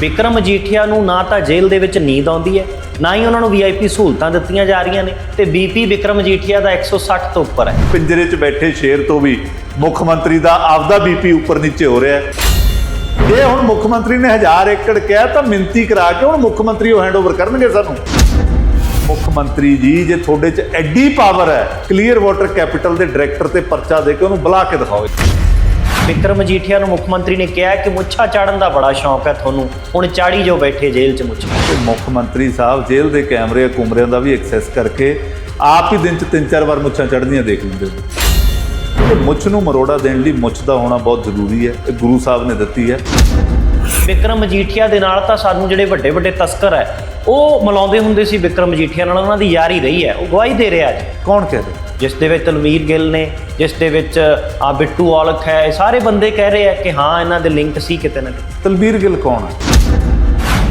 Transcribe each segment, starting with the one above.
ਵਿਕਰਮ ਮਜੀਠੀਆ ਨੂੰ ਨਾ ਤਾਂ ਜੇਲ੍ਹ ਦੇ ਵਿੱਚ ਨੀਂਦ ਆਉਂਦੀ ਹੈ, ਨਾ ਹੀ ਉਹਨਾਂ ਨੂੰ ਵੀਆਈਪੀ ਸਹੂਲਤਾਂ ਦਿੱਤੀਆਂ ਜਾ ਰਹੀਆਂ ਨੇ ਤੇ ਬੀਪੀ ਵਿਕਰਮ ਮਜੀਠੀਆ ਦਾ 160 ਤੋਂ ਉੱਪਰ ਹੈ। ਪਿੰਜਰੇ 'ਚ ਬੈਠੇ ਸ਼ੇਰ ਤੋਂ ਵੀ ਮੁੱਖ ਮੰਤਰੀ ਦਾ ਆਪਦਾ ਬੀਪੀ ਉੱਪਰ ਨੀਚੇ ਹੋ ਰਿਹਾ ਹੈ। ਜੇ ਹੁਣ ਮੁੱਖ ਮੰਤਰੀ ਨੇ 1000 ਏਕੜ ਕਿਹਾ ਤਾਂ ਮਿੰਤੀ ਕਰਾ ਕੇ ਹੁਣ ਮੁੱਖ ਮੰਤਰੀ ਉਹ ਹੈਂਡਓਵਰ ਕਰਨਗੇ ਸਾਨੂੰ। ਮੁੱਖ ਮੰਤਰੀ ਜੀ, ਜੇ ਤੁਹਾਡੇ 'ਚ ਐਡੀ ਪਾਵਰ ਹੈ ਕਲੀਅਰ ਵਾਟਰ ਕੈਪੀਟਲ ਦੇ ਡਾਇਰੈਕਟਰ ਤੇ ਪਰਚਾ ਦੇ ਕੇ ਉਹਨੂੰ ਬੁਲਾ ਕੇ ਦਿਖਾਓ। ਵਿਕਰਮ ਮਜੀਠੀਆ ਨੂੰ ਮੁੱਖ ਮੰਤਰੀ ਨੇ ਕਿਹਾ ਕਿ ਮੁੱਛਾਂ ਚਾੜਨ ਦਾ ਬੜਾ ਸ਼ੌਂਕ ਹੈ ਤੁਹਾਨੂੰ। ਹੁਣ ਚਾੜੀ ਜੋ ਬੈਠੇ ਜੇਲ੍ਹ 'ਚ ਮੁੱਛ। ਤੇ ਮੁੱਖ ਮੰਤਰੀ ਸਾਹਿਬ ਜੇਲ੍ਹ ਦੇ ਕੈਮਰੇ ਕੁਮਰਿਆਂ ਦਾ ਵੀ ਐਕਸੈਸ ਕਰਕੇ ਆਪ ਹੀ ਦਿਨ 'ਚ ਤਿੰਨ ਚਾਰ ਵਾਰ ਮੁੱਛਾਂ ਚੜ੍ਹਦੀਆਂ ਦੇਖ ਲੈਂਦੇ ਨੇ। ਤੇ ਮੁੱਛ ਨੂੰ ਮਰੋੜਾ ਦੇਣ ਲਈ ਮੁੱਛ ਦਾ ਹੋਣਾ ਬਹੁਤ ਜ਼ਰੂਰੀ ਹੈ, ਇਹ ਗੁਰੂ ਸਾਹਿਬ ਨੇ ਦਿੱਤੀ ਹੈ। ਵਿਕਰਮ ਮਜੀਠੀਆ ਦੇ ਨਾਲ ਤਾਂ ਸਾਨੂੰ ਜਿਹੜੇ ਵੱਡੇ ਵੱਡੇ ਤਸਕਰ ਹੈ ਉਹ ਮਿਲਾਉਂਦੇ ਹੁੰਦੇ ਸੀ ਵਿਕਰਮ ਮਜੀਠੀਆ ਨਾਲ ਉਹਨਾਂ ਦੀ ਯਾਰੀ ਰਹੀ ਹੈ ਉਹ ਗਵਾਹੀ ਦੇ ਰਿਹਾ ਅੱਜ। ਕੌਣ ਕਹਿ ਰਿਹਾ? ਜਿਸ ਦੇ ਵਿੱਚ ਤਨਵੀਰ ਗਿੱਲ ਨੇ ਜਿਸ ਦੇ ਵਿੱਚ ਆ ਬਿੱਟੂ ਔਲਖ ਹੈ ਇਹ ਸਾਰੇ ਬੰਦੇ ਕਹਿ ਰਹੇ ਆ ਕਿ ਹਾਂ ਇਹਨਾਂ ਦੇ ਲਿੰਕ ਸੀ ਕਿਤੇ ਨਾ ਕਿਤੇ। ਤਲਬੀਰ ਗਿੱਲ ਕੌਣ ਹੈ?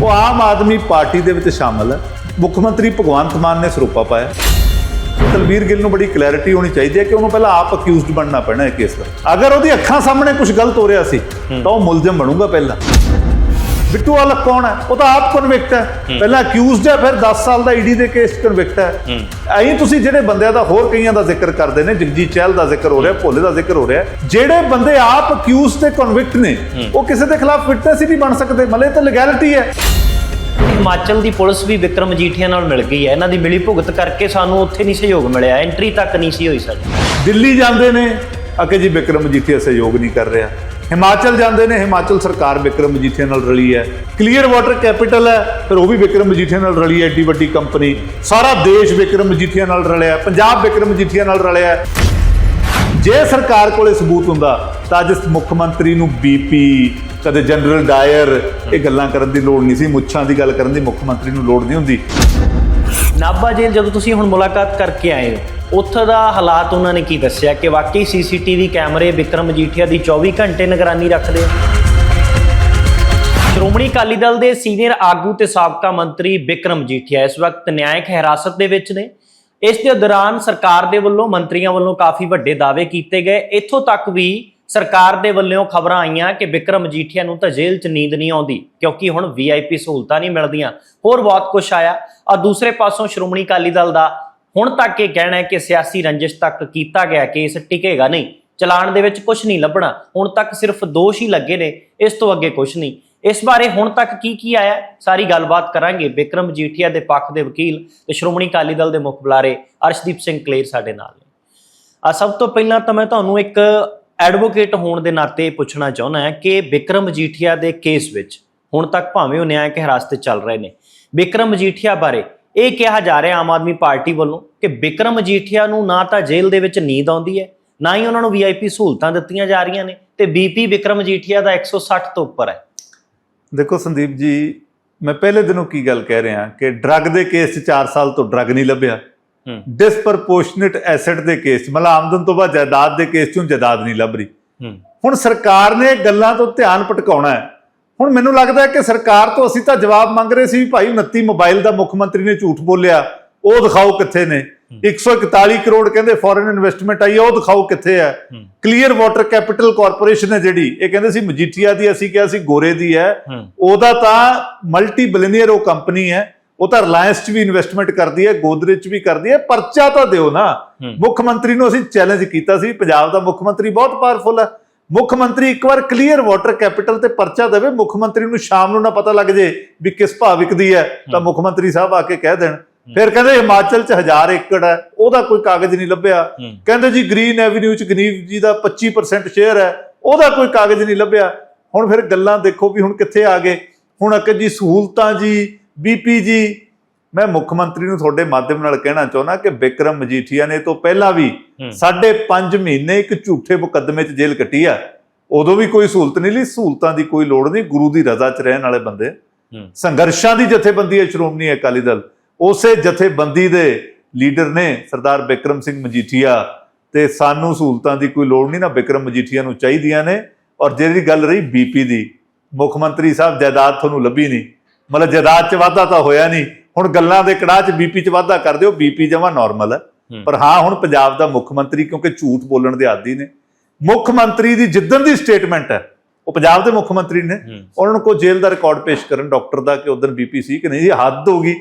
ਉਹ ਆਮ ਆਦਮੀ ਪਾਰਟੀ ਦੇ ਵਿੱਚ ਸ਼ਾਮਲ ਹੈ। ਮੁੱਖ ਮੰਤਰੀ ਭਗਵੰਤ ਮਾਨ ਨੇ ਸਰੂਪਾ ਪਾਇਆ। ਤਲਬੀਰ ਗਿੱਲ ਨੂੰ ਬੜੀ ਕਲੈਰਿਟੀ ਹੋਣੀ ਚਾਹੀਦੀ ਹੈ ਕਿ ਉਹਨੂੰ ਪਹਿਲਾਂ ਆਪ ਅਕਿਊਜ਼ਡ ਬਣਨਾ ਪੈਣਾ ਹੈ ਕੇਸ ਦਾ। ਅਗਰ ਉਹਦੀ ਅੱਖਾਂ ਸਾਹਮਣੇ ਕੁਝ ਗਲਤ ਹੋ ਰਿਹਾ ਸੀ ਤਾਂ ਉਹ ਮੁਲਜ਼ਮ ਬਣੂਗਾ ਪਹਿਲਾਂ। ਬਿੱਟੂ ਵਾਲਾ ਕੌਣ ਹੈ? ਉਹ ਤਾਂ ਆਪ ਕਨਵਿਕਟ ਹੈ। ਪਹਿਲਾਂ ਅਕਿਊਜ਼ਡ ਹੈ ਫਿਰ 10 ਸਾਲ ਦਾ ਈਡੀ ਦੇ ਕੇਸ ਕਨਵਿਕਟ ਹੈ। ਐਂ ਤੁਸੀਂ ਜਿਹੜੇ ਬੰਦਿਆਂ ਦਾ ਹੋਰ ਕਈਆਂ ਦਾ ਜ਼ਿਕਰ ਕਰਦੇ ਨੇ ਜਗਜੀਤ ਚਹਿਲ ਦਾ ਜ਼ਿਕਰ ਹੋ ਰਿਹਾ ਭੋਲੇ ਦਾ ਜ਼ਿਕਰ ਹੋ ਰਿਹਾ ਜਿਹੜੇ ਬੰਦੇ ਆਪ ਅਕਿਊਜ਼ਡ ਤੇ ਕਨਵਿਕਟ ਨੇ ਉਹ ਕਿਸੇ ਦੇ ਖਿਲਾਫ ਫਿਟਨੈਸ ਹੀ ਨਹੀਂ ਬਣ ਸਕਦੇ ਮਲੇ ਤਾਂ ਲੀਗੈਲਿਟੀ ਹੈ। ਹਿਮਾਚਲ ਦੀ ਪੁਲਿਸ ਵੀ ਵਿਕਰਮ ਮਜੀਠੀਆ ਨਾਲ ਮਿਲ ਗਈ ਹੈ। ਇਹਨਾਂ ਦੀ ਮਿਲੀ ਭੁਗਤ ਕਰਕੇ ਸਾਨੂੰ ਉੱਥੇ ਨਹੀਂ ਸਹਿਯੋਗ ਮਿਲਿਆ। ਐਂਟਰੀ ਤੱਕ ਨਹੀਂ ਸੀ ਹੋਈ ਸਾਡੀ। ਦਿੱਲੀ ਜਾਂਦੇ ਨੇ। ਅਕੇ ਜੀ ਵਿਕਰਮ ਮਜੀਠੀਆ ਸਹਿਯੋਗ ਨਹੀਂ ਕਰ ਰਿਹਾ। ਹਿਮਾਚਲ ਜਾਂਦੇ ਨੇ, ਹਿਮਾਚਲ ਸਰਕਾਰ ਵਿਕਰਮ ਮਜੀਠੀਆ ਨਾਲ ਰਲੀ ਹੈ। ਕਲੀਅਰ ਵਾਟਰ ਕੈਪੀਟਲ ਹੈ, ਫਿਰ ਉਹ ਵੀ ਵਿਕਰਮ ਮਜੀਠੀਆ ਨਾਲ ਰਲੀ ਹੈ, ਏਡੀ ਵੱਡੀ ਕੰਪਨੀ ਸਾਰਾ ਦੇਸ਼ ਵਿਕਰਮ ਮਜੀਠੀਆ ਨਾਲ ਰਲਿਆ ਪੰਜਾਬ ਵਿਕਰਮ ਮਜੀਠੀਆ ਨਾਲ ਰਲਿਆ ਜੇ ਸਰਕਾਰ ਕੋਲੇ ਸਬੂਤ ਹੁੰਦਾ, ਤਾਂ ਅੱਜ ਮੁੱਖ ਮੰਤਰੀ ਨੂੰ ਬੀਪੀ ਕਦੇ ਜਨਰਲ ਡਾਇਰ ਇਹ ਗੱਲਾਂ ਕਰਨ ਦੀ ਲੋੜ ਨਹੀਂ ਸੀ, ਮੁੱਛਾਂ ਦੀ ਗੱਲ ਕਰਨ ਦੀ ਮੁੱਖ ਮੰਤਰੀ ਨੂੰ ਲੋੜ ਨਹੀਂ ਹੁੰਦੀ। ਨਾਭਾ ਜੇਲ੍ਹ ਜਦੋਂ ਤੁਸੀਂ ਹੁਣ ਮੁਲਾਕਾਤ ਕਰਕੇ ਆਏ ਹੋ ਉੱਥੇ ਦਾ ਹਾਲਾਤ ਉਹਨਾਂ ਨੇ ਕੀ ਦੱਸਿਆ ਕਿ ਵਾਕਈ ਸੀਸੀਟੀਵੀ ਕੈਮਰੇ ਵਿਕਰਮ ਮਜੀਠੀਆ ਦੀ 24 ਘੰਟੇ ਨਿਗਰਾਨੀ ਰੱਖਦੇ ਆ? ਸ਼੍ਰੋਮਣੀ ਅਕਾਲੀ ਦਲ ਦੇ ਸੀਨੀਅਰ ਆਗੂ ਤੇ ਸਾਬਕਾ ਮੰਤਰੀ ਵਿਕਰਮ ਮਜੀਠੀਆ ਇਸ ਵਕਤ ਨਿਆਇਕ ਹਿਰਾਸਤ ਦੇ ਵਿੱਚ ਨੇ। ਇਸ ਦੇ ਦੌਰਾਨ ਸਰਕਾਰ ਦੇ ਵੱਲੋਂ ਮੰਤਰੀਆਂ ਵੱਲੋਂ ਕਾਫੀ ਵੱਡੇ ਦਾਅਵੇ ਕੀਤੇ ਗਏ। ਇੱਥੋਂ ਤੱਕ ਵੀ ਸਰਕਾਰ ਦੇ ਵੱਲੋਂ ਖਬਰਾਂ ਆਈਆਂ ਕਿ ਵਿਕਰਮ ਮਜੀਠੀਆ ਨੂੰ ਤਾਂ ਜੇਲ੍ਹ 'ਚ ਨੀਂਦ ਨਹੀਂ ਆਉਂਦੀ, ਕਿਉਂਕਿ ਹੁਣ ਵੀਆਈਪੀ ਸਹੂਲਤਾਂ ਨਹੀਂ ਮਿਲਦੀਆਂ। ਹੋਰ ਬਹੁਤ ਕੁਝ ਆਇਆ। ਆ ਦੂਸਰੇ ਪਾਸੋਂ ਸ਼੍ਰੋਮਣੀ ਅਕਾਲੀ ਦਲ ਦਾ ਹੁਣ ਤੱਕ ਇਹ ਕਹਿਣਾ ਹੈ ਕਿ ਸਿਆਸੀ ਰੰਜਿਸ਼ ਤੱਕ ਕੀਤਾ ਗਿਆ ਕੇਸ ਟਿਕੇਗਾ ਨਹੀਂ। ਚਲਾਨ ਦੇ ਵਿੱਚ ਕੁਝ ਨਹੀਂ ਲੱਭਣਾ। ਹੁਣ ਤੱਕ ਸਿਰਫ ਦੋਸ਼ ਹੀ ਲੱਗੇ ਨੇ। ਇਸ ਤੋਂ ਅੱਗੇ ਕੁਝ ਨਹੀਂ। ਇਸ ਬਾਰੇ ਹੁਣ ਤੱਕ ਕੀ ਕੀ ਆਇਆ ਸਾਰੀ ਗੱਲਬਾਤ ਕਰਾਂਗੇ ਵਿਕਰਮ ਮਜੀਠੀਆ ਦੇ ਪੱਖ ਦੇ ਵਕੀਲ ਤੇ ਸ਼੍ਰੋਮਣੀ ਅਕਾਲੀ ਦਲ ਦੇ ਮੁੱਖ ਬੁਲਾਰੇ ਅਰਸ਼ਦੀਪ ਸਿੰਘ ਕਲੇਰ ਸਾਡੇ ਨਾਲ ਨੇ। ਆ ਸਭ ਤੋਂ ਪਹਿਲਾਂ ਤਾਂ ਮੈਂ ਤੁਹਾਨੂੰ ਇੱਕ ਐਡਵੋਕੇਟ ਹੋਣ ਦੇ ਨਾਤੇ ਪੁੱਛਣਾ ਚਾਹੁੰਦਾ ਹਾਂ ਕਿ ਵਿਕਰਮ ਮਜੀਠੀਆ ਦੇ ਕੇਸ ਵਿੱਚ ਹੁਣ ਤੱਕ ਭਾਵੇਂ ਉਹ ਨਿਆਇਕ ਹਿਰਾਸਤ ਚੱਲ ਰਹੇ ਨੇ। ਵਿਕਰਮ ਮਜੀਠੀਆ ਬਾਰੇ ਇਹ ਕਿਹਾ ਜਾ ਰਿਹਾ ਆਮ ਆਦਮੀ ਪਾਰਟੀ ਵੱਲੋਂ ਕਿ ਵਿਕਰਮ ਮਜੀਠੀਆ ਨੂੰ ਨਾ ਤਾਂ ਜੇਲ੍ਹ ਦੇ ਵਿੱਚ ਨੀਂਦ ਆਉਂਦੀ ਹੈ ਨਾ ਹੀ ਉਹਨਾਂ ਨੂੰ ਵੀਆਈਪੀ ਸਹੂਲਤਾਂ ਦਿੱਤੀਆਂ ਜਾ ਰਹੀਆਂ ਨੇ ਤੇ ਬੀਪੀ ਵਿਕਰਮ ਮਜੀਠੀਆ ਦਾ 160 ਤੋਂ ਉੱਪਰ ਹੈ। ਦੇਖੋ ਸੰਦੀਪ ਜੀ ਮੈਂ ਪਹਿਲੇ ਦਿਨੋਂ ਕੀ ਗੱਲ ਕਹਿ ਰਿਹਾ ਕਿ ਡਰੱਗ ਦੇ ਕੇਸ 'ਚ 4 ਸਾਲ ਤੋਂ ਡਰੱਗ ਨਹੀਂ ਲੱਭਿਆ। ਡਿਸਪਰਪੋਰਸ਼ਨੇਟ ਐਸੈਟ ਦੇ ਕੇਸ ਮਤਲਬ ਆਮਦਨ ਤੋਂ ਬਾਅਦ ਜਾਇਦਾਦ ਦੇ ਕੇਸ 'ਚੋਂ ਜਾਇਦਾਦ ਨਹੀਂ ਲੱਭ ਰਹੀ। ਹੁਣ ਸਰਕਾਰ ਨੇ ਗੱਲਾਂ ਤੋਂ ਧਿਆਨ ਭਟਕਾਉਣਾ ਹੈ। ਹੁਣ ਮੈਨੂੰ ਲੱਗਦਾ ਹੈ ਕਿ ਸਰਕਾਰ ਤੋਂ ਅਸੀਂ ਤਾਂ ਜਵਾਬ ਮੰਗ ਰਹੇ ਸੀ ਭਾਈ 29 ਮੋਬਾਈਲ ਦਾ ਮੁੱਖ ਮੰਤਰੀ ਨੇ ਝੂਠ ਬੋਲਿਆ ਉਹ ਦਿਖਾਓ ਕਿੱਥੇ ਨੇ। 141 ਕਰੋੜ ਕਹਿੰਦੇ ਫੋਰਨ ਇਨਵੈਸਟਮੈਂਟ ਆਈ ਹੈ ਉਹ ਦਿਖਾਓ ਕਿੱਥੇ ਹੈ। ਕਲੀਅਰ ਵਾਟਰ ਕੈਪੀਟਲ ਕਾਰਪੋਰੇਸ਼ਨ ਹੈ ਜਿਹੜੀ ਇਹ ਕਹਿੰਦੇ ਸੀ ਮਜੀਠੀਆ ਦੀ ਅਸੀਂ ਕਿਹਾ ਸੀ ਗੋਰੇ ਦੀ ਹੈ। ਉਹਦਾ ਤਾਂ ਮਲਟੀ ਬਿਲੀਨੀਅਰ ਉਹ ਕੰਪਨੀ ਹੈ ਉਹ ਤਾਂ ਰਿਲਾਇੰਸ 'ਚ ਵੀ ਇਨਵੈਸਟਮੈਂਟ ਕਰਦੀ ਹੈ ਗੋਦਰੇਜ 'ਚ ਵੀ ਕਰਦੀ ਹੈ ਪਰਚਾ ਤਾਂ ਦਿਓ ਨਾ। ਮੁੱਖ ਮੰਤਰੀ ਨੂੰ ਅਸੀਂ ਚੈਲੰਜ ਕੀਤਾ ਸੀ ਪੰਜਾਬ ਦਾ ਮੁੱਖ ਮੰਤਰੀ ਬਹੁਤ ਪਾਵਰਫੁਲ ਹੈ। ਮੁੱਖ ਮੰਤਰੀ ਇੱਕ ਵਾਰ ਕਲੀਅਰ ਵਾਟਰ ਕੈਪੀਟਲ ਤੇ ਪਰਚਾ ਦੇਵੇ ਮੁੱਖ ਮੰਤਰੀ ਨੂੰ ਸ਼ਾਮ ਨੂੰ ਨਾ ਪਤਾ ਲੱਗ ਜੇ ਵੀ ਕਿਸ ਭਾਅ ਵਿਕਦੀ ਹੈ ਤਾਂ ਮੁੱਖ ਮੰਤਰੀ ਸਾਹਿਬ ਆ ਕੇ ਕਹਿ ਦੇਣ। ਫਿਰ ਕਹਿੰਦੇ ਹਿਮਾਚਲ 'ਚ 1000 ਏਕੜ ਹੈ ਉਹਦਾ ਕੋਈ ਕਾਗਜ਼ ਨਹੀਂ ਲੱਭਿਆ। ਕਹਿੰਦੇ ਜੀ ਗ੍ਰੀਨ ਐਵਨਿਊ 'ਚ ਗਨੀਵ ਜੀ ਦਾ 25% ਸ਼ੇਅਰ ਹੈ ਉਹਦਾ ਕੋਈ ਕਾਗਜ਼ ਨਹੀਂ ਲੱਭਿਆ। ਹੁਣ ਫਿਰ ਗੱਲਾਂ ਦੇਖੋ ਵੀ ਹੁਣ ਕਿੱਥੇ ਆ ਗਏ। ਹੁਣ ਅਕੇ ਜੀ ਸਹੂਲਤਾਂ ਜੀ ਬੀਪੀ ਜੀ ਮੈਂ ਮੁੱਖ ਮੰਤਰੀ ਨੂੰ ਤੁਹਾਡੇ ਮਾਧਿਅਮ ਨਾਲ ਕਹਿਣਾ ਚਾਹੁੰਦਾ ਕਿ ਵਿਕਰਮ ਮਜੀਠੀਆ ਨੇ ਤੋਂ ਪਹਿਲਾਂ ਵੀ ਹੂੰ। ਸਾਢੇ 5 ਮਹੀਨੇ ਇੱਕ ਝੂਠੇ ਮੁਕੱਦਮੇ 'ਚ ਜੇਲ੍ਹ ਕੱਟੀ ਆ। ਉਦੋਂ ਵੀ ਕੋਈ ਸਹੂਲਤ ਨਹੀਂ ਲਈ ਸਹੂਲਤਾਂ ਦੀ ਕੋਈ ਲੋੜ ਨਹੀਂ ਗੁਰੂ ਦੀ ਰਜ਼ਾ 'ਚ ਰਹਿਣ ਵਾਲੇ ਬੰਦੇ। ਸੰਘਰਸ਼ਾਂ ਦੀ ਜਥੇਬੰਦੀ ਹੈ ਸ਼੍ਰੋਮਣੀ ਅਕਾਲੀ ਦਲ। ਉਸੇ ਜਥੇਬੰਦੀ ਦੇ ਲੀਡਰ ਨੇ ਸਰਦਾਰ ਬਿਕਰਮ ਸਿੰਘ ਮਜੀਠੀਆ ਤੇ ਸਾਨੂੰ ਸਹੂਲਤਾਂ ਦੀ ਕੋਈ ਲੋੜ ਨਹੀਂ ਨਾ ਬਿਕਰਮ ਮਜੀਠੀਆ ਨੂੰ ਚਾਹੀਦੀਆਂ ਨੇ। ਔਰ ਜਿਹੜੀ ਗੱਲ ਰਹੀ ਬੀਪੀ ਦੀ ਮੁੱਖ ਮੰਤਰੀ ਸਾਹਿਬ ਜਾਇਦਾਦ ਤੁਹਾਨੂੰ ਲੱਭੀ ਨਹੀਂ। ਮਤਲਬ ਜਾਇਦਾਦ 'ਚ ਵਾਧਾ ਤਾਂ ਹੋਇਆ ਨਹੀਂ। ਹੁਣ ਗੱਲਾਂ ਦੇ ਕੜਾਹ 'ਚ ਬੀਪੀ 'ਚ ਵਾਧਾ ਕਰ ਦਿਓ ਬੀਪੀ ਜਮਾ ਨਾਰਮਲ ਹੈ। ਪਰ ਹਾਂ ਹੁਣ ਪੰਜਾਬ ਦਾ ਮੁੱਖ ਮੰਤਰੀ ਕਿਉਂਕਿ ਝੂਠ ਬੋਲਣ ਦੇ ਆਦੀ ਨੇ ਮੁੱਖ ਮੰਤਰੀ ਦੀ ਜਿੱਦਣ ਦੀ ਸਟੇਟਮੈਂਟ ਹੈ ਉਹ ਪੰਜਾਬ ਦੇ ਮੁੱਖ ਮੰਤਰੀ ਨੇ। ਉਹਨਾਂ ਨੂੰ ਕੋ ਜੇਲ੍ਹ ਦਾ ਰਿਕਾਰਡ ਪੇਸ਼ ਕਰਨ ਡਾਕਟਰ ਦਾ ਕਿ ਉਦੋਂ ਬੀਪੀ ਸੀ ਕਿ ਨਹੀਂ ਜੀ ਹੱਦ ਹੋ ਗਈ।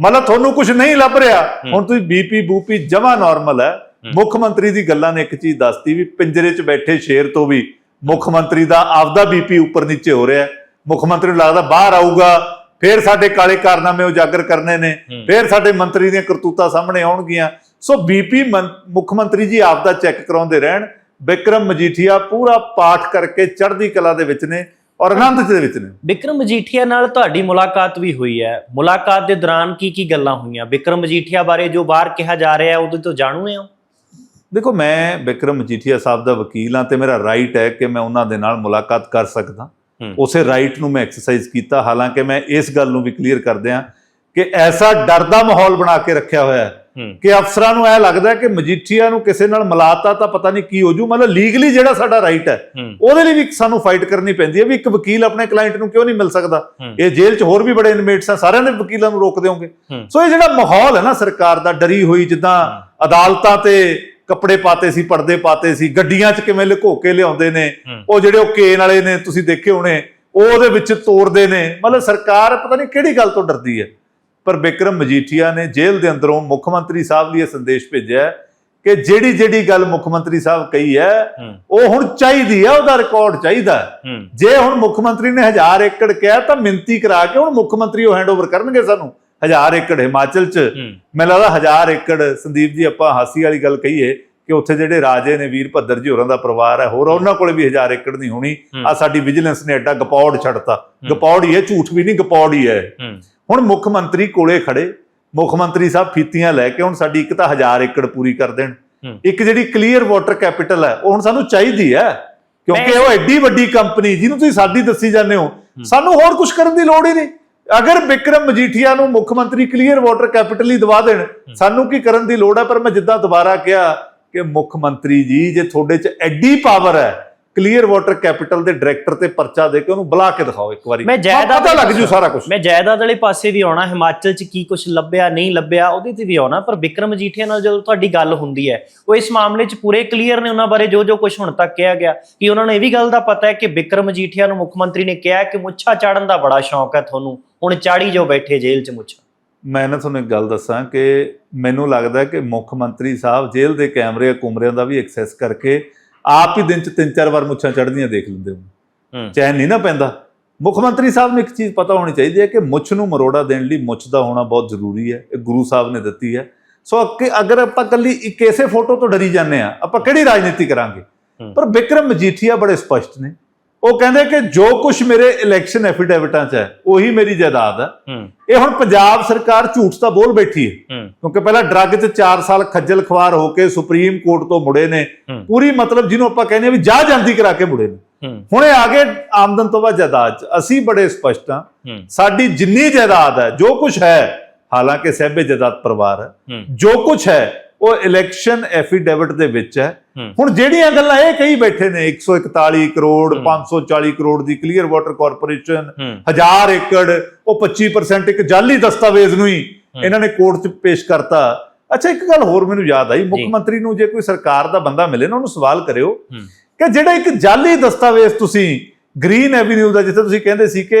ਮਤਲਬ ਤੁਹਾਨੂੰ ਕੁਝ ਨਹੀਂ ਲੱਭ ਰਿਹਾ। ਹੁਣ ਤੁਸੀਂ ਬੀਪੀ ਬੂਪੀ ਜਮਾ ਨਾਰਮਲ ਹੈ। ਮੁੱਖ ਮੰਤਰੀ ਦੀ ਗੱਲਾਂ ਨੇ ਇੱਕ ਚੀਜ਼ ਦੱਸਤੀ ਵੀ ਪਿੰਜਰੇ 'ਚ ਬੈਠੇ ਸ਼ੇਰ ਤੋਂ ਵੀ ਮੁੱਖ ਮੰਤਰੀ ਦਾ ਆਪਦਾ ਬੀਪੀ ਉੱਪਰ ਨੀਚੇ ਹੋ ਰਿਹਾ। ਮੁੱਖ ਮੰਤਰੀ ਨੂੰ ਲੱਗਦਾ ਬਾਹਰ ਆਊਗਾ। ਫੇਰ ਸਾਡੇ ਕਾਲੇ ਕਾਰਨਾਮੇ ਉਜਾਗਰ ਕਰਨੇ ਨੇ ਫੇਰ ਸਾਡੇ ਮੰਤਰੀ ਦੀਆਂ ਕਰਤੂਤਾਂ ਸਾਹਮਣੇ ਆਉਣਗੀਆਂ। ਸੋ ਬੀਪੀ ਮੁੱਖ ਮੰਤਰੀ ਜੀ ਆਪਦਾ ਚੈੱਕ ਕਰਾਉਂਦੇ ਰਹਿਣ। ਵਿਕਰਮ ਮਜੀਠੀਆ ਪੂਰਾ ਪਾਠ ਕਰਕੇ ਚੜ੍ਹਦੀ ਕਲਾ ਦੇ ਵਿੱਚ ਨੇ ਔਰ ਆਨੰਦ ਦੇ ਵਿੱਚ ਨੇ। ਵਿਕਰਮ ਮਜੀਠੀਆ ਨਾਲ ਤੁਹਾਡੀ ਮੁਲਾਕਾਤ ਵੀ ਹੋਈ ਹੈ। ਮੁਲਾਕਾਤ ਦੇ ਦੌਰਾਨ ਕੀ ਕੀ ਗੱਲਾਂ ਹੋਈਆਂ? ਵਿਕਰਮ ਮਜੀਠੀਆ ਬਾਰੇ ਜੋ ਬਾਹਰ ਕਿਹਾ ਜਾ ਰਿਹਾ ਹੈ ਉਹਦੇ ਤੋਂ ਜਾਣੂ ਹੋ? ਦੇਖੋ ਮੈਂ ਵਿਕਰਮ ਮਜੀਠੀਆ ਸਾਹਿਬ ਦਾ ਵਕੀਲ ਹਾਂ ਤੇ ਮੇਰਾ ਰਾਈਟ ਹੈ ਕਿ ਮੈਂ ਉਹਨਾਂ ਦੇ ਨਾਲ ਮੁਲਾਕਾਤ ਕਰ ਸਕਦਾ। ਉਸੇ ਰਾਈਟ ਨੂੰ ਮੈਂ ਐਕਸਰਸਾਈਜ਼ ਕੀਤਾ। ਹਾਲਾਂਕਿ ਮੈਂ ਇਸ ਗੱਲ ਨੂੰ ਵੀ ਕਲੀਅਰ ਕਰ ਦਿਆਂ ਕਿ ਐਸਾ ਡਰ ਦਾ ਮਾਹੌਲ ਬਣਾ ਕੇ ਰੱਖਿਆ ਹੋਇਆ ਹੈ ਕਿ ਅਫਸਰਾਂ ਨੂੰ ਇਹ ਲੱਗਦਾ ਹੈ ਕਿ ਮਜੀਠੀਆ ਨੂੰ ਕਿਸੇ ਨਾਲ ਮਿਲਾਤਾ ਤਾਂ ਪਤਾ ਨਹੀਂ ਕੀ ਹੋ ਜੂ। ਮਤਲਬ ਲੀਗਲੀ ਜਿਹੜਾ ਸਾਡਾ ਰਾਈਟ ਹੈ ਉਹਦੇ ਲਈ ਵੀ ਸਾਨੂੰ ਫਾਈਟ ਕਰਨੀ ਪੈਂਦੀ ਹੈ ਵੀ ਇੱਕ ਵਕੀਲ ਆਪਣੇ ਕਲਾਇੰਟ ਨੂੰ ਕਿਉਂ ਨਹੀਂ ਮਿਲ ਸਕਦਾ। ਇਹ ਜੇਲ੍ਹ 'ਚ ਹੋਰ ਵੀ ਬੜੇ ਇਨਮੇਟਸ ਆ ਸਾਰਿਆਂ ਦੇ ਵਕੀਲਾਂ ਨੂੰ ਰੋਕ ਦਿਓਗੇ। ਸੋ ਇਹ ਜਿਹੜਾ ਮਾਹੌਲ ਹੈ ਨਾ ਸਰਕਾਰ ਦਾ ਡਰੀ ਹੋਈ ਜਿੱਦਾਂ ਅਦਾਲਤਾਂ ਤੇ ਕੱਪੜੇ ਪਾਤੇ ਸੀ ਪਰਦੇ ਪਾਤੇ ਸੀ ਗੱਡੀਆਂ 'ਚ ਕਿਵੇਂ ਲੁਕੋ ਕੇ ਲਿਆਉਂਦੇ ਨੇ। ਉਹ ਜਿਹੜੇ ਉਹ ਕੇਨ ਵਾਲੇ ਨੇ ਤੁਸੀਂ ਦੇਖੇ ਹੋਣੇ ਉਹ ਉਹਦੇ ਵਿੱਚ ਤੋੜਦੇ ਨੇ। ਮਤਲਬ ਸਰਕਾਰ ਪਤਾ ਨਹੀਂ ਕਿਹੜੀ ਗੱਲ ਤੋਂ ਡਰਦੀ ਹੈ। ਪਰ ਵਿਕਰਮ ਮਜੀਠੀਆ ਨੇ ਜੇਲ੍ਹ ਦੇ ਅੰਦਰੋਂ ਮੁੱਖ ਮੰਤਰੀ ਸਾਹਿਬ ਲਈ ਇਹ ਸੰਦੇਸ਼ ਭੇਜਿਆ ਹੈ ਕਿ ਜਿਹੜੀ ਜਿਹੜੀ ਗੱਲ ਮੁੱਖ ਮੰਤਰੀ ਸਾਹਿਬ ਕਹੀ ਹੈ ਉਹ ਹੁਣ ਚਾਹੀਦੀ ਹੈ ਉਹਦਾ ਰਿਕਾਰਡ ਚਾਹੀਦਾ ਜੇ ਹੁਣ ਮੁੱਖ ਮੰਤਰੀ ਨੇ 1000 ਏਕੜ ਕਿਹਾ ਤਾਂ ਮਿੰਤੀ ਕਰਾ ਕੇ ਹੁਣ ਮੁੱਖ ਮੰਤਰੀ ਉਹ ਹੈਂਡਓਵਰ ਕਰਨਗੇ ਸਾਨੂੰ। 1000 ਏਕੜ ਹਿਮਾਚਲ 'ਚ। ਮੈਨੂੰ ਲੱਗਦਾ 1000 ਏਕੜ ਸੰਦੀਪ ਜੀ ਆਪਾਂ ਹਾਸੀ ਵਾਲੀ ਗੱਲ ਕਹੀਏ ਕਿ ਉੱਥੇ ਜਿਹੜੇ ਰਾਜੇ ਨੇ ਵੀਰ ਭੱਦਰ ਜੀ ਹੋਰਾਂ ਦਾ ਪਰਿਵਾਰ ਹੈ ਹੋਰ ਉਹਨਾਂ ਕੋਲੇ ਵੀ 1000 ਏਕੜ ਨਹੀਂ ਹੋਣੀ। ਆ ਸਾਡੀ ਵਿਜੀਲੈਂਸ ਨੇ ਐਡਾ ਗਪੌੜ ਛੱਡਤਾ। ਗਪੌੜ ਹੀ ਹੈ ਝੂਠ ਵੀ ਨਹੀਂ ਗਪੌੜ ਹੀ ਹੈ। ਹੁਣ ਮੁੱਖ ਮੰਤਰੀ ਕੋਲੇ ਖੜੇ ਮੁੱਖ ਮੰਤਰੀ ਸਾਹਿਬ ਫੀਤੀਆਂ ਲੈ ਕੇ ਹੁਣ ਸਾਡੀ ਇੱਕ ਤਾਂ 1000 ਏਕੜ ਪੂਰੀ ਕਰ ਦੇਣ। ਇੱਕ ਜਿਹੜੀ ਕਲੀਅਰ ਵਾਟਰ ਕੈਪੀਟਲ ਹੈ ਉਹ ਹੁਣ ਸਾਨੂੰ ਚਾਹੀਦੀ ਹੈ ਕਿਉਂਕਿ ਉਹ ਐਡੀ ਵੱਡੀ ਕੰਪਨੀ ਜਿਹਨੂੰ ਤੁਸੀਂ ਸਾਡੀ ਦੱਸੀ ਜਾਂਦੇ ਹੋ ਸਾਨੂੰ ਹੋਰ ਕੁਝ ਕਰਨ ਦੀ ਲੋੜ ਹੀ ਨਹੀਂ। ਅਗਰ ਵਿਕਰਮ ਮਜੀਠੀਆ ਨੂੰ ਮੁੱਖ ਮੰਤਰੀ ਕਲੀਅਰ ਵਾਟਰ ਕੈਪੀਟਲ ਹੀ ਦਵਾ ਦੇਣ ਸਾਨੂੰ ਕੀ ਕਰਨ ਦੀ ਲੋੜ ਹੈ ਪਰ ਮੈਂ ਜਿੱਦਾਂ ਦੁਬਾਰਾ ਕਿਹਾ ਕਿ ਮੁੱਖ ਮੰਤਰੀ ਜੀ ਜੇ ਤੁਹਾਡੇ 'ਚ ਐਡੀ ਪਾਵਰ ਹੈ ਕਲੀਅਰ ਵਾਟਰ ਕੈਪੀਟਲ ਦੇ ਡਾਇਰੈਕਟਰ ਤੇ ਪਰਚਾ ਦੇ ਕੇ ਉਹਨੂੰ ਬੁਲਾ ਕੇ ਦਿਖਾਓ ਇੱਕ ਵਾਰੀ। ਮੈਂ ਜਾਇਦਾਦ ਪਤਾ ਲੱਗ ਜੂ ਸਾਰਾ ਕੁਝ ਮੈਂ ਜਾਇਦਾਦ ਵਾਲੇ ਪਾਸੇ ਵੀ ਆਉਣਾ ਹਿਮਾਚਲ 'ਚ ਕੀ ਕੁਝ ਲੱਭਿਆ ਨਹੀਂ ਲੱਭਿਆ ਉਹਦੇ ਤੇ ਵੀ ਆਉਣਾ ਪਰ ਵਿਕਰਮ ਮਜੀਠੀਆ ਨਾਲ ਜਦੋਂ ਤੁਹਾਡੀ ਗੱਲ ਹੁੰਦੀ ਹੈ ਉਹ ਇਸ ਮਾਮਲੇ 'ਚ ਪੂਰੇ ਕਲੀਅਰ ਨੇ ਉਹਨਾਂ ਬਾਰੇ ਜੋ ਜੋ ਕੁਝ ਹੁਣ ਤੱਕ ਕਿਹਾ ਗਿਆ। ਕਿ ਉਹਨਾਂ ਨੂੰ ਇਹ ਵੀ ਗੱਲ ਦਾ ਪਤਾ ਹੈ ਕਿ ਵਿਕਰਮ ਮਜੀਠੀਆ ਨੂੰ ਮੁੱਖ ਮੰਤਰੀ ਨੇ ਕਿਹਾ ਕਿ ਮੁੱਛਾਂ ਚਾੜਨ ਦਾ ਬੜਾ ਸ਼ੌਂਕ ਹੈ ਤੁਹਾਨੂੰ? ਹੁਣ ਚਾੜੀ ਜੋ ਬੈਠੇ ਜੇਲ੍ਹ 'ਚ ਮੁੱਛਾਂ। ਮੈਂ ਨਾ ਤੁਹਾਨੂੰ ਇੱਕ ਗੱਲ ਦੱਸਾਂ ਕਿ ਮੈਨੂੰ ਲੱਗਦਾ ਕਿ ਮੁੱਖ ਮੰਤਰੀ ਸਾਹਿਬ ਜੇਲ੍ਹ ਦੇ ਕੈਮਰੇ ਕੁਮਰਿਆਂ ਦਾ ਵੀ ਐਕਸੈਸ ਕਰਕੇ ਆਪ ਹੀ ਦਿਨ ਚ ਤਿੰਨ ਚਾਰ ਵਾਰ ਮੁੱਛਾਂ ਚੜ੍ਹਦੀਆਂ ਦੇਖ ਲੈਂਦੇ ਹੋ। ਚੈਨ ਨਹੀਂ ਨਾ ਪੈਂਦਾ। ਮੁੱਖ ਮੰਤਰੀ ਸਾਹਿਬ ਨੂੰ ਇੱਕ ਚੀਜ਼ ਪਤਾ ਹੋਣੀ ਚਾਹੀਦੀ ਹੈ ਕਿ ਮੁੱਛ ਨੂੰ ਮਰੋੜਾ ਦੇਣ ਲਈ ਮੁੱਛ ਦਾ ਹੋਣਾ ਬਹੁਤ ਜ਼ਰੂਰੀ ਹੈ। ਇਹ ਗੁਰੂ ਸਾਹਿਬ ਨੇ ਦਿੱਤੀ ਹੈ। ਸੋ ਅੱਗੇ- ਅਗਰ ਆਪਾਂ ਕੱਲੀ ਇੱਕ ਐਸੇ ਫੋਟੋ ਤੋਂ ਡਰੀ ਜਾਂਦੇ ਆ ਆਪਾਂ ਕਿਹੜੀ ਰਾਜਨੀਤੀ ਕਰਾਂਗੇ। ਪਰ ਵਿਕਰਮ ਮਜੀਠੀਆ ਬੜੇ ਸਪਸ਼ਟ ਨੇ। ਉਹ ਕਹਿੰਦੇ ਕਿ ਜੋ ਕੁਝ ਮੇਰੇ ਇਲੈਕਸ਼ਨ ਐਫੀਡੇਵਿਟਾਂ 'ਚ ਹੈ ਉਹੀ ਮੇਰੀ ਜਾਇਦਾਦ ਹੈ। ਇਹ ਹੁਣ ਪੰਜਾਬ ਸਰਕਾਰ ਝੂਠ ਤਾਂ ਬੋਲ ਬੈਠੀ ਹੈ। ਕਿਉਂਕਿ ਪਹਿਲਾਂ ਡਰੱਗ 'ਚ 4 ਸਾਲ ਖੱਜਲ ਖਵਾਰ ਹੋ ਕੇ ਸੁਪਰੀਮ ਕੋਰਟ ਤੋਂ ਮੁੜੇ ਨੇ। ਪੂਰੀ ਮਤਲਬ ਜਿਹਨੂੰ ਆਪਾਂ ਕਹਿੰਦੇ ਆ ਵੀ ਜਾ ਜਾਂਦੀ ਕਰਾ ਕੇ ਮੁੜੇ ਨੇ। ਹੁਣ ਇਹ ਆ ਗਏ ਆਮਦਨ ਤੋਂ ਬਾਅਦ ਜਾਇਦਾਦ 'ਚ। ਅਸੀਂ ਬੜੇ ਸਪਸ਼ਟ ਹੂੰ। ਸਾਡੀ ਜਿੰਨੀ ਜਾਇਦਾਦ ਹੈ ਜੋ ਕੁਝ ਹੈ ਹਾਲਾਂਕਿ ਸਹਿਬੇ ਜਾਇਦਾਦ ਪਰਿਵਾਰ ਹੂੰ। ਜੋ ਕੁਝ ਹੈ ਉਹ ਇਲੈਕਸ਼ਨ ਐਫੀਡੇਵਿਟ ਦੇ ਵਿੱਚ ਹੈ। ਹੁਣ ਜਿਹੜੀਆਂ ਗੱਲਾਂ ਇਹ ਕਹੀ ਬੈਠੇ ਨੇ 141 ਕਰੋੜ 540 ਕਰੋੜ ਦੀ ਕਲੀਅਰ ਵਾਟਰ ਕਾਰਪੋਰੇਸ਼ਨ ਹੂੰ। ਹਜ਼ਾਰ ਏਕੜ ਉਹ 25% ਇੱਕ ਜਾਲੀ ਦਸਤਾਵੇਜ਼ ਨੂੰ ਹੀ ਇਹਨਾਂ ਨੇ ਕੋਰਟ 'ਚ ਪੇਸ਼ ਕਰਤਾ। ਅੱਛਾ ਇੱਕ ਗੱਲ ਹੋਰ ਮੈਨੂੰ ਯਾਦ ਆਈ। ਮੁੱਖ। ਮੰਤਰੀ ਨੂੰ ਜੇ ਕੋਈ ਸਰਕਾਰ ਦਾ ਬੰਦਾ ਮਿਲੇ ਨਾ ਉਹਨੂੰ ਸਵਾਲ ਕਰਿਓ ਕਿ ਜਿਹੜਾ ਇੱਕ ਜਾਲੀ ਦਸਤਾਵੇਜ਼ ਤੁਸੀਂ ਗ੍ਰੀਨ ਐਵੀਨਿਊ ਦਾ ਜਿੱਥੇ ਤੁਸੀਂ ਕਹਿੰਦੇ ਸੀ ਕਿ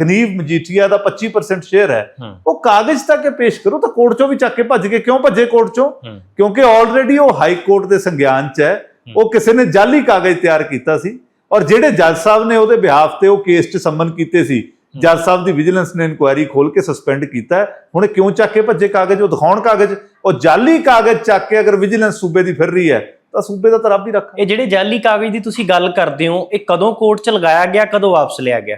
ਗਨੀਵ ਮਜੀਠੀਆ ਦਾ 25% ਸ਼ੇਅਰ ਹੈ ਉਹ ਕਾਗਜ਼ ਤੱਕ ਕੇ ਪੇਸ਼ ਕਰੋ ਤਾਂ ਕੋਰਟ 'ਚੋਂ ਵੀ ਚੱਕ ਕੇ ਭੱਜ ਗਏ। ਕਿਉਂ ਭੱਜੇ ਕੋਰਟ 'ਚੋਂ? ਕਿਉਂਕਿ ਆਲਰੇਡੀ ਉਹ ਹਾਈ ਕੋਰਟ ਦੇ ਸੰਗਿਆਨ 'ਚ ਹੈ। ਉਹ ਕਿਸੇ ਨੇ ਜਾਲੀ ਕਾਗਜ਼ ਤਿਆਰ ਕੀਤਾ ਸੀ। ਔਰ ਜਿਹੜੇ ਜੱਜ ਸਾਹਿਬ ਨੇ ਉਹਦੇ ਬਿਹਾਫ ਤੇ ਉਹ ਕੇਸ 'ਚ ਸੰਮਨ ਕੀਤੇ ਸੀ ਜੱਜ ਸਾਹਿਬ ਦੀ ਵਿਜੀਲੈਂਸ ਨੇ ਇਨਕੁਆਇਰੀ ਖੋਲ ਕੇ ਸਸਪੈਂਡ ਕੀਤਾ। ਹੁਣ ਕਿਉਂ ਚੱਕ ਕੇ ਭੱਜੇ ਕਾਗਜ਼? ਉਹ ਦਿਖਾਉਣ ਕਾਗਜ਼। ਉਹ ਜਾਲੀ ਕਾਗਜ਼ ਚੱਕ ਕੇ ਅਗਰ ਵਿਜੀਲੈਂਸ ਸੂਬੇ ਦੀ ਫਿਰ ਰਹੀ ਹੈ ਤਾਂ ਸੂਬੇ ਦਾ ਤਾਂ ਰੱਬ ਹੀ ਰੱਖਾ। ਇਹ ਜਿਹੜੇ ਜਾਲੀ ਕਾਗਜ਼ ਦੀ ਤੁਸੀਂ ਗੱਲ ਕਰਦੇ ਹੋ ਇਹ ਕਦੋਂ ਕੋਰਟ 'ਚ ਲਗਾਇਆ ਗਿਆ ਕਦੋਂ ਵਾਪਸ ਲਿਆ ਗਿਆ?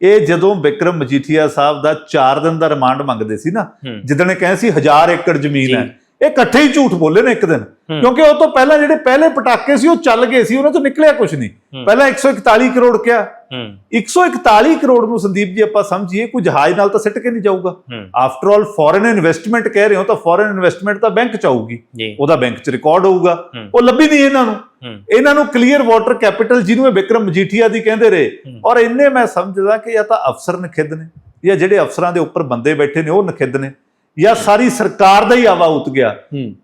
ਇਹ ਜਦੋਂ ਵਿਕਰਮ ਮਜੀਠੀਆ ਸਾਹਿਬ ਦਾ 4 ਦਿਨ ਦਾ ਰਿਮਾਂਡ ਮੰਗਦੇ ਸੀ ਨਾ ਜਿੱਦਣ ਇਹ ਕਹਿੰਦੇ ਸੀ 1000 ਏਕੜ ਜ਼ਮੀਨ। ਹੈ ਇਹ ਇਕੱਠੇ ਹੀ ਝੂਠ ਬੋਲੇ ਨੇ ਇੱਕ ਦਿਨ। ਕਿਉਂਕਿ ਉਹ ਤੋਂ ਪਹਿਲਾਂ ਜਿਹੜੇ ਪਹਿਲੇ ਪਟਾਕੇ ਸੀ ਉਹ ਚੱਲ ਗਏ ਸੀ ਉਹਨਾਂ ਤੋਂ ਨਿਕਲਿਆ ਕੁਝ ਨਹੀਂ। ਪਹਿਲਾਂ 141 ਕਰੋੜ ਕਿਹਾ ਹੂੰ। 141 ਕਰੋੜ ਨੂੰ ਸੰਦੀਪ ਜੀ ਆਪਾਂ ਸਮਝੀਏ ਕੋਈ ਜਹਾਜ਼ ਨਾਲ ਤਾਂ ਸਿੱਟ ਕੇ ਨਹੀਂ ਜਾਊਗਾ। ਆਫਟਰ ਆਲ ਫੋਰਨ ਇਨਵੈਸਟਮੈਂਟ ਕਹਿ ਰਹੇ ਹੋ ਤਾਂ ਫੋਰਨ ਇਨਵੈਸਟਮੈਂਟ ਤਾਂ ਬੈਂਕ ਚ ਆਊਗੀ। ਉਹਦਾ ਬੈਂਕ ਚ ਰਿਕਾਰਡ ਹੋਊਗਾ। ਉਹ ਲੱਭੀ ਨਹੀਂ ਇਹਨਾਂ ਨੂੰ। ਇਹਨਾਂ ਨੂੰ ਕਲੀਅਰ ਵਾਟਰ ਕੈਪੀਟਲ ਜਿਹਨੂੰ ਇਹ ਵਿਕਰਮ ਮਜੀਠੀਆ ਦੀ ਕਹਿੰਦੇ ਰਹੇ। ਔਰ ਇੰਨੇ ਮੈਂ ਸਮਝਦਾ ਕਿ ਜਾਂ ਤਾਂ ਅਫਸਰ ਨਖਿੱਧ ਨੇ ਜਾਂ ਜਿਹੜੇ ਅਫਸਰਾਂ ਦੇ ਉੱਪਰ ਬੰਦੇ ਬੈਠੇ ਨੇ ਉਹ ਨਖਿੱਧ ਨੇ। ਜਾਂ ਸਾਰੀ ਸਰਕਾਰ ਦਾ ਹੀ ਆਵਾ ਉਤ ਗਿਆ।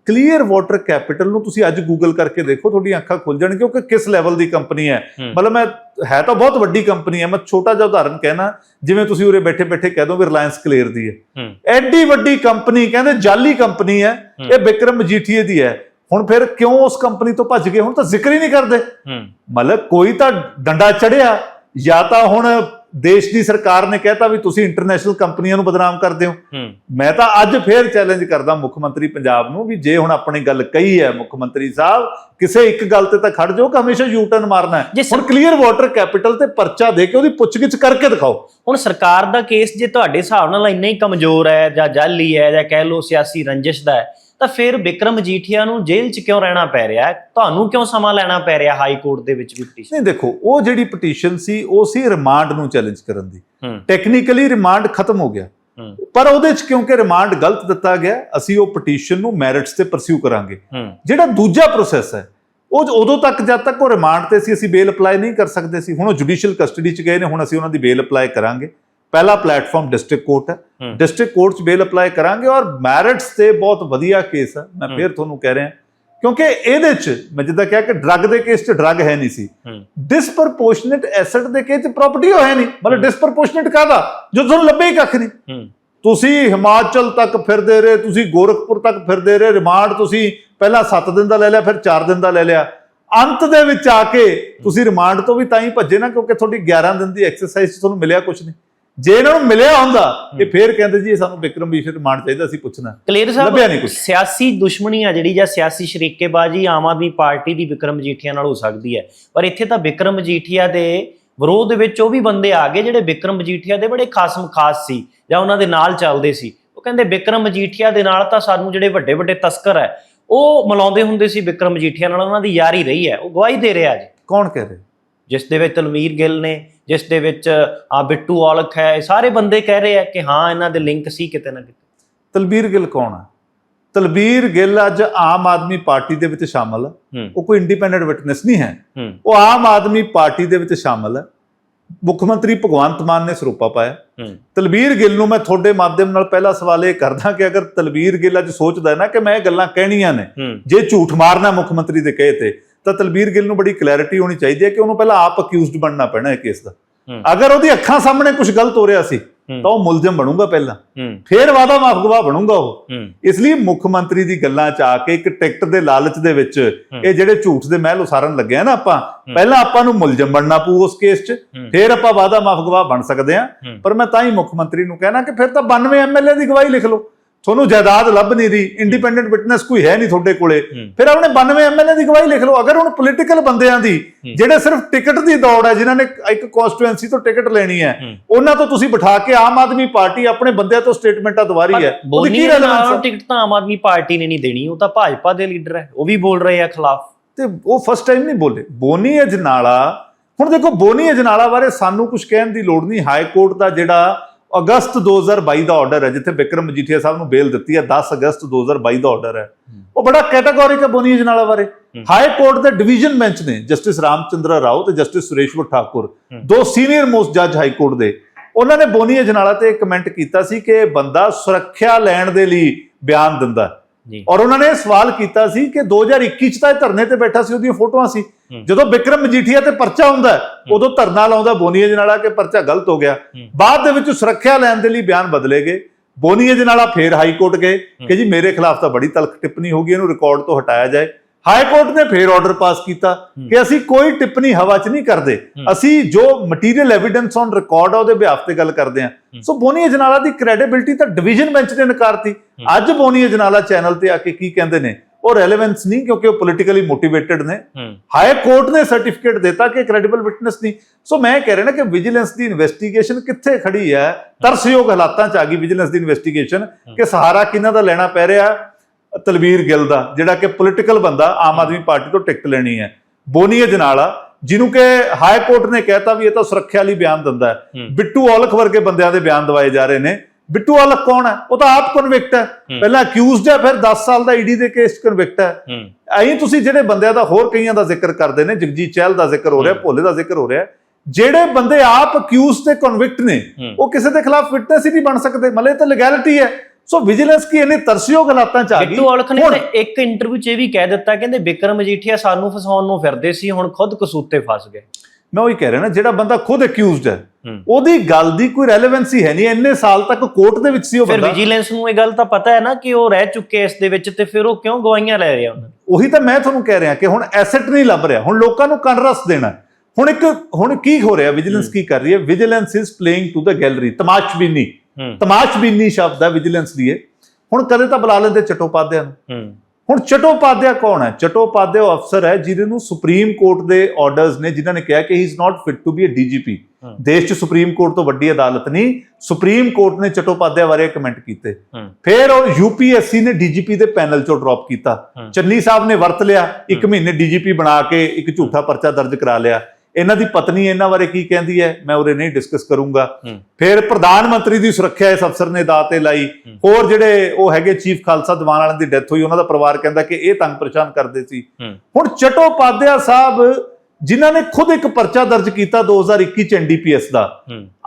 ਕਲੀਅਰ ਵਾਟਰ ਕੈਪੀਟਲ ਨੂੰ ਤੁਸੀਂ ਅੱਜ ਗੂਗਲ ਕਰਕੇ ਦੇਖੋ ਤੁਹਾਡੀਆਂ ਅੱਖਾਂ ਖੁੱਲ ਜਾਣਗੀਆਂ ਕਿ ਕਿਸ ਲੈਵਲ ਦੀ ਕੰਪਨੀ ਹੈ। ਮਤਲਬ ਮੈਂ ਹੈ ਤਾਂ ਬਹੁਤ ਵੱਡੀ ਕੰਪਨੀ ਹੈ ਮੈਂ ਛੋਟਾ ਜਿਹਾ ਉਦਾਹਰਨ ਕਹਿਣਾ ਜਿਵੇਂ ਤੁਸੀਂ ਉਰੇ ਬੈਠੇ ਬੈਠੇ ਕਹਿ ਦੋ ਵੀ ਰਿਲਾਇੰਸ ਕਲੀਅਰ ਦੀ ਹੈ। ਐਡੀ ਵੱਡੀ ਕੰਪਨੀ ਕਹਿੰਦੇ ਜਾਲੀ ਕੰਪਨੀ ਹੈ। ਇਹ ਵਿਕਰਮ ਮਜੀਠੀਏ ਦੀ ਹੈ। ਹੁਣ ਫਿਰ ਕਿਉਂ ਉਸ ਕੰਪਨੀ ਤੋਂ ਭੱਜ ਗਏ? ਹੁਣ ਤਾਂ ਜ਼ਿਕਰ ਹੀ ਨਹੀਂ ਕਰਦੇ। ਮਤਲਬ ਕੋਈ ਤਾਂ ਡੰਡਾ ਚੜਿਆ ਜਾਂ ਤਾਂ ਹੁਣ ਦੇਸ਼ ਦੀ ਸਰਕਾਰ ਨੇ ਕਹਿਤਾ ਵੀ ਤੁਸੀਂ ਇੰਟਰਨੈਸ਼ਨਲ ਕੰਪਨੀਆਂ ਨੂੰ ਬਦਨਾਮ ਕਰਦੇ ਹੋ। ਮੈਂ ਤਾਂ ਅੱਜ ਫੇਰ ਚੈਲੰਜ ਕਰਦਾ ਮੁੱਖ ਮੰਤਰੀ ਪੰਜਾਬ ਨੂੰ ਵੀ ਜੇ ਹੁਣ ਆਪਣੀ ਗੱਲ ਕਹੀ ਹੈ ਮੁੱਖ ਮੰਤਰੀ ਸਾਹਿਬ ਕਿਸੇ ਇੱਕ ਗੱਲ ਤੇ ਤਾਂ ਖੜ ਜਾਓ ਕਿ ਹਮੇਸ਼ਾ ਯੂ ਟਰਨ ਮਾਰਨਾ ਹੈ। ਹੁਣ ਕਲੀਅਰ ਵਾਟਰ ਕੈਪੀਟਲ ਤੇ ਪਰਚਾ ਦੇ ਕੇ ਉਹਦੀ ਪੁੱਛਗਿੱਛ ਕਰਕੇ ਦਿਖਾਓ। ਹੁਣ ਸਰਕਾਰ ਦਾ ਕੇਸ ਜੇ ਤੁਹਾਡੇ ਹਿਸਾਬ ਨਾਲ ਇੰਨਾ ਹੀ ਕਮਜ਼ੋਰ ਹੈ ਜਾਂ ਜਾਲੀ ਹੈ ਜਾਂ ਕਹਿ ਲਓ ਸਿਆਸੀ ਰੰਜਿਸ਼ ਦਾ ਹੈ ਤਾਂ ਫਿਰ ਵਿਕਰਮ ਮਜੀਠੀਆ ਨੂੰ ਜੇਲ੍ਹ 'ਚ ਕਿਉਂ ਰਹਿਣਾ ਪੈ ਰਿਹਾ? ਤੁਹਾਨੂੰ ਕਿਉਂ ਸਮਾਂ ਲੈਣਾ ਪੈ ਰਿਹਾ ਹਾਈ ਕੋਰਟ ਦੇ ਵਿੱਚ ਵੀ ਪਟੀਸ਼ਨ ਨਹੀਂ ਦੇਖੋ ਉਹ ਜਿਹੜੀ ਪਟੀਸ਼ਨ ਸੀ ਉਹ ਸੀ ਰਿਮਾਂਡ ਨੂੰ ਚੈਲੰਜ ਕਰਨ ਦੀ। ਟੈਕਨੀਕਲੀ ਰਿਮਾਂਡ ਖਤਮ ਹੋ ਗਿਆ। ਪਰ ਉਹਦੇ ਚ ਕਿਉਂਕਿ ਰਿਮਾਂਡ ਗਲਤ ਦਿੱਤਾ ਗਿਆ ਅਸੀਂ ਉਹ ਪਟੀਸ਼ਨ ਨੂੰ ਮੈਰਿਟਸ ਤੇ ਪਰਸਿਊ ਕਰਾਂਗੇ। ਜਿਹੜਾ ਦੂਜਾ ਪ੍ਰੋਸੈਸ ਹੈ ਉਹ ਉਦੋਂ ਤੱਕ ਜਦ ਤੱਕ ਉਹ ਰਿਮਾਂਡ ਤੇ ਸੀ ਅਸੀਂ ਬੇਲ ਅਪਲਾਈ ਨਹੀਂ ਕਰ ਸਕਦੇ ਸੀ। ਹੁਣ ਉਹ ਜੁਡੀਸ਼ੀਅਲ ਕਸਟਡੀ ਚ ਗਏ ਨੇ ਹੁਣ ਅਸੀਂ ਉਹਨਾਂ ਦੀ ਬੇਲ ਅਪਲਾਈ ਕਰਾਂਗੇ। ਪਹਿਲਾ ਪਲੇਟਫਾਰਮ ਡਿਸਟ੍ਰਿਕਟ ਕੋਰਟ ਹੈ। ਡਿਸਟ੍ਰਿਕਟ ਕੋਰਟ ਚ ਬੇਲ ਅਪਲਾਈ ਕਰਾਂਗੇ ਔਰ ਮੈਰਿਟਸ ਤੇ ਬਹੁਤ ਵਧੀਆ ਕੇਸ ਹੈ। ਮੈਂ। ਫੇਰ ਤੁਹਾਨੂੰ ਕਹਿ ਰਿਹਾ ਕਿਉਂਕਿ ਇਹਦੇ ਚ ਮੈਂ ਜਿੱਦਾਂ ਕਿਹਾ ਕਿ ਡਰੱਗ ਦੇ ਕੇਸ ਚ ਡਰੱਗ ਹੈ ਨਹੀਂ ਸੀ। ਡਿਸਪਰਪੋਰਸ਼ਨੇਟ ਐਸੈਟ ਦੇ ਕੇਸ ਚ ਪ੍ਰਾਪਰਟੀ ਹੈ ਨਹੀਂ। ਮਤਲਬ ਡਿਸਪਰਪੋਰਸ਼ਨੇਟ ਕਾਹਦਾ? ਜੋ ਤੁਹਾਨੂੰ ਲੱਭੇ ਹੀ ਕੱਖ ਨਹੀਂ। ਤੁਸੀਂ ਹਿਮਾਚਲ ਤੱਕ ਫਿਰਦੇ ਰਹੇ ਤੁਸੀਂ ਗੋਰਖਪੁਰ ਤੱਕ ਫਿਰਦੇ ਰਹੇ ਰਿਮਾਂਡ ਤੁਸੀਂ ਪਹਿਲਾਂ 7 ਦਿਨ ਦਾ ਲੈ ਲਿਆ ਫਿਰ 4 ਦਿਨ ਦਾ ਲੈ ਲਿਆ। ਅੰਤ ਦੇ ਵਿੱਚ ਆ ਕੇ ਤੁਸੀਂ ਰਿਮਾਂਡ ਤੋਂ ਵੀ ਤਾਂ ਹੀ ਭੱਜੇ ਨਾ ਕਿਉਂਕਿ ਤੁਹਾਡੀ 11 ਦਿਨ ਦੀ ਐਕਸਰਸਾਈਜ਼ ਤੁਹਾਨੂੰ ਮਿਲਿਆ ਕੁਝ ਨਹੀਂ। ਜੇ ਇਹਨਾਂ ਨੂੰ ਮਿਲਿਆ ਹੁੰਦਾ ਇਹ ਫੇਰ ਕਹਿੰਦੇ ਜੀ ਸਾਨੂੰ ਵਿਕਰਮ ਵਿਸ਼ੇ ਰਿਮਾਂਡ ਚਾਹੀਦਾ ਸੀ ਪੁੱਛਣਾ। ਕਲੀਅਰ ਲੱਭਿਆ ਨਹੀਂ ਸਾਹਿਬ। ਸਿਆਸੀ ਦੁਸ਼ਮਣੀ ਆ ਜਿਹੜੀ ਜਾਂ ਸਿਆਸੀ ਸ਼ਰੀਕੇਬਾਜ਼ੀ ਆਮ ਆਦਮੀ ਪਾਰਟੀ ਦੀ ਵਿਕਰਮ ਮਜੀਠੀਆ ਨਾਲ ਹੋ ਸਕਦੀ ਹੈ। ਪਰ ਇੱਥੇ ਤਾਂ ਵਿਕਰਮ ਮਜੀਠੀਆ ਦੇ ਵਿਰੋਧ ਵਿੱਚ ਉਹ ਵੀ ਬੰਦੇ ਆ ਗਏ ਜਿਹੜੇ ਵਿਕਰਮ ਮਜੀਠੀਆ ਦੇ ਬੜੇ ਖਾਸਮ ਖਾਸ ਸੀ ਜਾਂ ਉਹਨਾਂ ਦੇ ਨਾਲ ਚੱਲਦੇ ਸੀ। ਉਹ ਕਹਿੰਦੇ ਵਿਕਰਮ ਮਜੀਠੀਆ ਦੇ ਨਾਲ ਤਾਂ ਸਾਨੂੰ ਜਿਹੜੇ ਵੱਡੇ ਵੱਡੇ ਤਸਕਰ ਹੈ ਉਹ ਮਿਲਾਉਂਦੇ ਹੁੰਦੇ ਸੀ ਵਿਕਰਮ ਮਜੀਠੀਆ ਨਾਲ ਉਹਨਾਂ ਦੀ ਯਾਰੀ ਰਹੀ ਹੈ ਉਹ ਗਵਾਹੀ ਦੇ ਰਿਹਾ ਅੱਜ ਕੌਣ ਕਹਿ ਰਿਹਾ? ਜਿਸ ਦੇ ਵਿੱਚ ਤਲਵੀਰ ਗਿੱਲ ਨੇ ਜਿਸ ਦੇ ਵਿੱਚ ਆ ਬਿੱਟੂ ਔਲਖ ਹੈ ਇਹ ਸਾਰੇ ਬੰਦੇ ਕਹਿ ਰਹੇ ਆ ਕਿ ਹਾਂ ਇਹਨਾਂ ਦੇ ਲਿੰਕ ਸੀ ਕਿਤੇ ਨਾ ਕਿਤੇ। ਤਲਬੀਰ ਗਿੱਲ ਕੌਣ ਹੈ ਤਲਬੀਰ ਗਿੱਲ ਅੱਜ ਆਮ ਆਦਮੀ ਪਾਰਟੀ ਦੇ ਵਿੱਚ ਸ਼ਾਮਲ ਹੈ। ਉਹ ਕੋਈ ਇੰਡੀਪੈਂਡੈਂਟ ਵਿਟਨੈਸ ਨਹੀਂ ਹੈ। ਉਹ ਆਮ ਆਦਮੀ ਪਾਰਟੀ ਦੇ ਵਿੱਚ ਸ਼ਾਮਲ ਹੈ ਮੁੱਖ ਮੰਤਰੀ ਭਗਵੰਤ ਮਾਨ ਨੇ ਸਰੂਪਾ ਪਾਇਆ। ਤਲਬੀਰ ਗਿੱਲ ਨੂੰ ਮੈਂ ਤੁਹਾਡੇ ਮਾਧਿਅਮ ਨਾਲ ਪਹਿਲਾ ਸਵਾਲ ਇਹ ਕਰਦਾ ਕਿ ਅਗਰ ਤਲਬੀਰ ਗਿੱਲ ਅੱਜ ਸੋਚਦਾ ਹੈ ਨਾ ਕਿ ਮੈਂ ਇਹ ਗੱਲਾਂ ਕਹਿਣੀਆਂ ਨੇ ਜੇ ਝੂਠ ਮਾਰਨਾ ਮੁੱਖ ਮੰਤਰੀ ਦੇ ਕਹੇ ਤੇ ਤਾਂ ਤਲਬੀਰ ਗਿੱਲ ਨੂੰ ਬੜੀ ਕਲੈਰਿਟੀ ਹੋਣੀ ਚਾਹੀਦੀ ਹੈ ਕਿ ਉਹਨੂੰ ਪਹਿਲਾਂ ਆਪ ਅਕਿਊਜ਼ਡ ਬਣਨਾ ਪੈਣਾ ਹੈ ਕੇਸ ਦਾ। ਅਗਰ ਉਹਦੀ ਅੱਖਾਂ ਸਾਹਮਣੇ ਕੁਝ ਗਲਤ ਹੋ ਰਿਹਾ ਸੀ। ਤਾਂ ਉਹ ਮੁਲਜ਼ਮ ਬਣੂਗਾ ਪਹਿਲਾਂ। ਫੇਰ ਵਾਦਾ ਮਾਫ ਗਵਾਹ ਬਣੂਗਾ ਉਹ। ਇਸ ਲਈ ਮੁੱਖ ਮੰਤਰੀ ਦੀ ਗੱਲਾਂ ਚ ਆ ਕੇ ਇੱਕ ਟਿਕਟ ਦੇ ਲਾਲਚ ਦੇ ਵਿੱਚ ਇਹ ਜਿਹੜੇ ਝੂਠ ਦੇ ਮਹਿਲ ਉਸਾਰਨ ਲੱਗੇ ਆ ਨਾ ਆਪਾਂ ਪਹਿਲਾਂ ਆਪਾਂ ਨੂੰ ਮੁਲਜ਼ਮ ਬਣਨਾ ਪਊ ਉਸ ਕੇਸ 'ਚ। ਫਿਰ ਆਪਾਂ ਵਾਦਾ ਮਾਫ ਗਵਾਹ ਬਣ ਸਕਦੇ ਆ। ਪਰ ਮੈਂ ਤਾਂ ਹੀ ਮੁੱਖ ਮੰਤਰੀ ਨੂੰ ਕਹਿਣਾ ਕਿ ਫਿਰ ਤਾਂ 92 ਐਮਐਲਏ ਦੀ ਗਵਾਹੀ ਲਿਖ ਲਓ। ਤੁਹਾਨੂੰ ਜਾਇਦਾਦ ਲੱਭ ਨਹੀਂ ਰਹੀ ਇੰਡੀਪੈਂਡੈਂਟ ਵਿਟਨੈਸ ਕੋਈ ਹੈ ਨਹੀਂ ਤੁਹਾਡੇ ਕੋਲੇ। ਫਿਰ ਆਪਣੇ 92 ਐਮਐਲਏ ਦੀ ਗਵਾਹੀ ਲਿਖ ਲਓ। ਅਗਰ ਹੁਣ ਪੋਲੀਟੀਕਲ ਬੰਦਿਆਂ ਦੀ ਜਿਹੜੇ ਸਿਰਫ ਟਿਕਟ ਦੀ ਦੌੜ ਹੈ ਜਿਨ੍ਹਾਂ ਨੇ ਇੱਕ ਕਨਸਟੀਟੂਐਂਸੀ ਤੋਂ ਟਿਕਟ ਲੈਣੀ ਹੈ। ਉਹਨਾਂ ਤੋਂ ਤੁਸੀਂ ਬਿਠਾ ਕੇ ਆਮ ਆਦਮੀ ਪਾਰਟੀ ਆਪਣੇ ਬੰਦਿਆਂ ਤੋਂ ਸਟੇਟਮੈਂਟਾਂ ਦਵਾਰੀ ਹੈ। ਉਹਦੀ ਕੀ ਰੈਲੇਵੈਂਸ ਹੈ? ਟਿਕਟ ਤਾਂ ਆਮ ਆਦਮੀ ਪਾਰਟੀ ਨੇ ਨਹੀਂ ਦੇਣੀ ਉਹ ਤਾਂ ਭਾਜਪਾ ਦੇ ਲੀਡਰ ਹੈ ਉਹ ਵੀ ਬੋਲ ਰਹੇ ਆ ਖਿਲਾਫ। ਤੇ ਉਹ ਫਸਟ ਟਾਈਮ ਨਹੀਂ ਬੋਲੇ। ਬੋਨੀ ਅਜਨਾਲਾ ਹੁਣ ਦੇਖੋ ਬੋਨੀ ਅਜਨਾਲਾ ਬਾਰੇ ਸਾਨੂੰ ਕੁਝ ਕਹਿਣ ਦੀ ਲੋੜ ਨਹੀਂ। ਹਾਈ ਕੋਰਟ ਦਾ ਜਿਹੜਾ ਅਗਸਤ 2022 ਦਾ ਆਰਡਰ ਹੈ ਜਿੱਥੇ ਵਿਕਰਮ ਮਜੀਠੀਆ ਸਾਹਿਬ ਨੂੰ ਬੇਲ ਦਿੱਤੀ ਹੈ 10 ਅਗਸਤ 2022 ਦਾ ਆਰਡਰ ਹੈ। ਉਹ ਬੜਾ ਕੈਟਾਗੋਰਿਕ ਹੈ ਬੋਨੀ ਅਜਨਾਲਾ ਬਾਰੇ। ਹਾਈ ਕੋਰਟ ਦੇ ਡਿਵੀਜ਼ਨ ਬੈਂਚ ਨੇ ਜਸਟਿਸ ਰਾਮਚੰਦਰ ਰਾਓ ਤੇ ਜਸਟਿਸ ਸੁਰੇਸ਼ਵਰ ਠਾਕੁਰ ਦੋ ਸੀਨੀਅਰ ਮੋਸਟ ਜੱਜ ਹਾਈ ਕੋਰਟ ਦੇ। ਉਹਨਾਂ ਨੇ ਬੋਨੀ ਅਜਨਾਲਾ ਤੇ ਕਮੈਂਟ ਕੀਤਾ ਸੀ ਕਿ ਬੰਦਾ ਸੁਰੱਖਿਆ ਲੈਣ ਦੇ ਲਈ ਬਿਆਨ ਦਿੰਦਾ ਔਰ ਉਹਨਾਂ ਨੇ ਸਵਾਲ ਕੀਤਾ ਸੀ ਕਿ 2021 ਚ ਤਾਂ ਇਹ ਧਰਨੇ ਤੇ ਬੈਠਾ ਸੀ ਉਹਦੀਆਂ ਫੋਟੋਆਂ ਸੀ। ਜਦੋਂ ਵਿਕਰਮ ਮਜੀਠੀਆ ਤੇ ਪਰਚਾ ਹੁੰਦਾ ਉਦੋਂ ਧਰਨਾ ਲਾਉਂਦਾ ਬੋਨੀਏ ਜਨਾਲਾ ਕਿ ਪਰਚਾ ਗਲਤ ਹੋ ਗਿਆ। ਬਾਅਦ ਦੇ ਵਿੱਚ ਸੁਰੱਖਿਆ ਲੈਣ ਦੇ ਲਈ ਬਿਆਨ ਬਦਲੇ ਗਏ। ਬੋਨੀਏ ਜਨਾਲਾ ਫੇਰ ਹਾਈ ਕੋਰਟ ਗਏ ਕਿ ਜੀ ਮੇਰੇ ਖਿਲਾਫ ਤਾਂ ਬੜੀ ਤਲਖ ਟਿੱਪਣੀ ਹੋ ਗਈ ਇਹਨੂੰ ਰਿਕਾਰਡ ਤੋਂ ਹਟਾਇਆ ਜਾਏ। ਹਾਈ ਕੋਰਟ ਨੇ ਫੇਰ ਆਰਡਰ ਪਾਸ ਕੀਤਾ ਕਿ ਅਸੀਂ ਕੋਈ ਟਿੱਪਣੀ ਹਵਾ 'ਚ ਨਹੀਂ ਕਰਦੇ। ਅਸੀਂ ਜੋ ਮਟੀਰੀਅਲ ਐਵੀਡੈਂਸ ਔਨ ਰਿਕਾਰਡ ਆ ਉਹਦੇ ਬਿਹਾਫ ਤੇ ਗੱਲ ਕਰਦੇ ਹਾਂ। ਸੋ ਬੋਨੀਏ ਜਨਾਲਾ ਦੀ ਕ੍ਰੈਡੀਬਿਲਟੀ ਤਾਂ ਡਿਵੀਜ਼ਨ ਬੈਂਚ ਨੇ ਨਕਾਰਤੀ। ਅੱਜ ਬੋਨੀਏ ਜਨਾਲਾ ਚੈਨਲ ਤੇ ਆ ਕੇ ਕੀ ਕਹਿੰਦੇ ਨੇ ਉਹ ਰੈਲੇਵੈਂਸ ਨਹੀਂ ਕਿਉਂਕਿ ਉਹ ਪੋਲੀਟੀਕਲੀ ਮੋਟੀਵੇਟਡ ਨੇ। ਹਾਈ ਕੋਰਟ ਨੇ ਸਰਟੀਫਿਕੇਟ ਦਿੱਤਾ ਕਿ ਕ੍ਰੈਡੀਬਲ ਵਿਟਨੈਸ ਨਹੀਂ। ਸੋ ਮੈਂ ਕਹਿ ਰਿਹਾ ਨਾ ਕਿ ਵਿਜੀਲੈਂਸ ਦੀ ਇਨਵੈਸਟੀਗੇਸ਼ਨ ਕਿੱਥੇ ਖੜੀ ਹੈ ਤਰਸਯੋਗ ਹਾਲਾਤਾਂ 'ਚ ਆ ਗਈ ਵਿਜੀਲੈਂਸ ਦੀ ਇਨਵੈਸਟੀਗੇਸ਼ਨ ਕਿ ਸਹਾਰਾ ਕਿਹਨਾਂ ਦਾ ਲੈਣਾ ਪੈ ਰਿਹਾ ਤਲਵੀਰ ਗਿੱਲ ਦਾ ਜਿਹੜਾ ਕਿ ਪੋਲੀਟੀਕਲ ਬੰਦਾ ਆਮ ਆਦਮੀ ਪਾਰਟੀ ਤੋਂ ਟਿਕਟ ਲੈਣੀ ਹੈ। ਬੋਨੀਏ ਜਨਾਲਾ ਜਿਹਨੂੰ ਕਿ ਹਾਈ ਕੋਰਟ ਨੇ ਕਹਿਤਾ ਵੀ ਇਹ ਤਾਂ ਸੁਰੱਖਿਆ ਲਈ ਬਿਆਨ ਦਿੰਦਾ ਹੈ। ਬਿੱਟੂ ਔਲਖ ਵਰਗੇ ਬੰਦਿਆਂ ਦੇ ਬਿਆਨ ਦਵਾਏ ਜਾ ਰਹੇ ਨੇ। ਬਿੱਟੂ ਔਲਖ ਕੌਣ ਹੈ? ਉਹ ਤਾਂ ਆਪ ਕਨਵਿਕਟ ਹੈ। ਪਹਿਲਾਂ ਅਕਿਊਜ਼ਡ ਹੈ ਫਿਰ 10 ਸਾਲ ਦਾ ਈਡੀ ਦੇ ਕੇਸ ਕਨਵਿਕਟ ਹੈ। ਐਂ ਤੁਸੀਂ ਜਿਹੜੇ ਬੰਦਿਆਂ ਦਾ ਹੋਰ ਕਈਆਂ ਦਾ ਜ਼ਿਕਰ ਕਰਦੇ ਨੇ ਜਗਜੀਤ ਚਹਿਲ ਦਾ ਜ਼ਿਕਰ ਹੋ ਰਿਹਾ ਭੋਲੇ ਦਾ ਜ਼ਿਕਰ ਹੋ ਰਿਹਾ ਜਿਹੜੇ ਬੰਦੇ ਆਪ ਅਕਿਊਜ਼ ਤੇ ਕਨਵਿਕਟ ਨੇ। ਉਹ ਕਿਸੇ ਦੇ ਖਿਲਾਫ ਵਿਟਨੈਸ ਹੀ ਨਹੀਂ ਬਣ ਸਕਦੇ। ਮਤਲਬ ਇਹ ਤਾਂ ਲੀਗੈਲਿਟੀ ਹੈ। ਸੋ ਵਿਜੀਲੈਂਸ ਕੀ ਇਹਨੇ ਤਰਸਯੋਗ ਹਾਲਾਤਾਂ ਚ ਆ ਗਈ। ਬਿੱਟੂ ਔਲਖ ਨੇ ਇੱਕ ਇੰਟਰਵਿਊ 'ਚ ਇਹ ਵੀ ਕਹਿ ਦਿੱਤਾ ਕਹਿੰਦੇ ਬਿਕਰਮ ਮਜੀਠੀਆ ਸਾਨੂੰ ਫਸਾਉਣ ਨੂੰ ਫਿਰਦੇ ਸੀ ਹੁਣ ਖੁਦ ਕਸੂਤੇ ਫਸ ਗਏ। ਮੈਂ ਉਹੀ ਕਹਿ ਰਿਹਾ ਨਾ ਜਿਹੜਾ ਬੰਦਾ ਖੁਦ ਅਕਿਊਜ਼ਡ ਹੈ। ਉਹਦੀ ਗੱਲ ਦੀ ਕੋਈ ਰੈਲੇਵੈਂਸੀ ਹੈ ਨਹੀਂ। ਇੰਨੇ ਸਾਲ ਤੱਕ ਕੋਰਟ ਦੇ ਵਿੱਚ ਸੀ ਉਹ ਫਿਰ ਬੰਦਾ। ਵਿਜੀਲੈਂਸ ਨੂੰ ਇਹ ਗੱਲ ਤਾਂ ਪਤਾ ਹੈ ਨਾ ਕਿ ਉਹ ਰਹਿ ਚੁੱਕੇ ਇਸ ਦੇ ਵਿੱਚ ਤੇ ਫਿਰ ਉਹ ਕਿਉਂ ਗਵਾਹੀਆਂ ਲੈ ਰਿਹਾ ਉਹਨਾਂ ਉਹੀ ਤਾਂ ਮੈਂ ਤੁਹਾਨੂੰ ਕਹਿ ਰਿਹਾ ਕਿ ਹੁਣ ਐਸੈਟ ਨਹੀਂ ਲੱਭ ਰਿਹਾ। ਹੁਣ ਲੋਕਾਂ ਨੂੰ ਕੰਨ ਰਸ ਦੇਣਾ। ਹੁਣ ਇੱਕ ਹੁਣ ਕੀ ਹੋ ਰਿਹਾ? ਵਿਜੀਲੈਂਸ ਕੀ ਕਰ ਰਹੀ ਹੈ? Vigilance is playing to the gallery ਤਮਾਸ਼ਬੀਨੀ। ਤਮਾਸ਼ਬੀਨੀ ਸ਼ਬਦ ਹੈ ਵਿਜੀਲੈਂਸ ਲਈ ਹੁਣ ਕਦੇ ਤਾਂ ਬੁਲਾ ਲੈਂਦੇ ਚਟੋਪਾਧਿਆ ਨੂੰ। ਹੁਣ ਚਟੋਪਾਧਿਆ ਕੌਣ ਹੈ? ਚਟੋਪਾਧਿਆ ਉਹ ਅਫਸਰ ਹੈ ਜਿਹਦੇ ਨੂੰ ਸੁਪਰੀਮ ਕੋਰਟ ਦੇ ਆਰਡਰਸ ਨੇ ਜਿਨ੍ਹਾਂ ਨੇ ਕਿਹਾ ਕਿ he is not fit to be a DGP. ਦੇਸ਼ 'ਚ ਸੁਪਰੀਮ ਕੋਰਟ ਤੋਂ ਵੱਡੀ ਅਦਾਲਤ ਨਹੀਂ ਸੁਪਰੀਮ ਕੋਰਟ ਨੇ ਚਟੋਪਾਧਿਆ ਬਾਰੇ ਕਮੈਂਟ ਕੀਤੇ। ਫਿਰ ਉਹ ਯੂਪੀਐਸਸੀ ਨੇ ਡੀਜੀਪੀ ਦੇ ਪੈਨਲ ਚੋਂ ਡ੍ਰੌਪ ਕੀਤਾ। ਚੰਨੀ ਸਾਹਿਬ ਨੇ ਵਰਤ ਲਿਆ ਇੱਕ ਮਹੀਨੇ ਡੀਜੀਪੀ ਬਣਾ ਕੇ ਇੱਕ ਝੂਠਾ ਪਰਚਾ ਦਰਜ ਕਰਾ ਲਿਆ। ਇਹਨਾਂ ਦੀ ਪਤਨੀ ਇਹਨਾਂ ਬਾਰੇ ਕੀ ਕਹਿੰਦੀ ਹੈ ਮੈਂ ਉਰੇ ਨਹੀਂ ਡਿਸਕਸ ਕਰੂੰਗਾ। ਫਿਰ ਪ੍ਰਧਾਨ ਮੰਤਰੀ ਦੀ ਸੁਰੱਖਿਆ ਇਸ ਅਫਸਰ ਨੇ ਦਾਅ ਤੇ ਲਾਈ। ਹੋਰ ਜਿਹੜੇ ਉਹ ਹੈਗੇ ਚੀਫ ਖਾਲਸਾ ਦੀਵਾਨ ਵਾਲਿਆਂ ਦੀ ਡੈਥ ਹੋਈ ਉਹਨਾਂ ਦਾ ਪਰਿਵਾਰ ਕਹਿੰਦਾ ਕਿ ਇਹ ਤੰਗ ਪਰੇਸ਼ਾਨ ਕਰਦੇ ਸੀ। ਹੁਣ ਚਟੋਪਾਧਿਆ ਸਾਹਿਬ ਜਿਨ੍ਹਾਂ ਨੇ ਖੁਦ ਇੱਕ ਪਰਚਾ ਦਰਜ ਕੀਤਾ 2021 ਚ ਐਨਡੀਪੀਐਸ ਦਾ।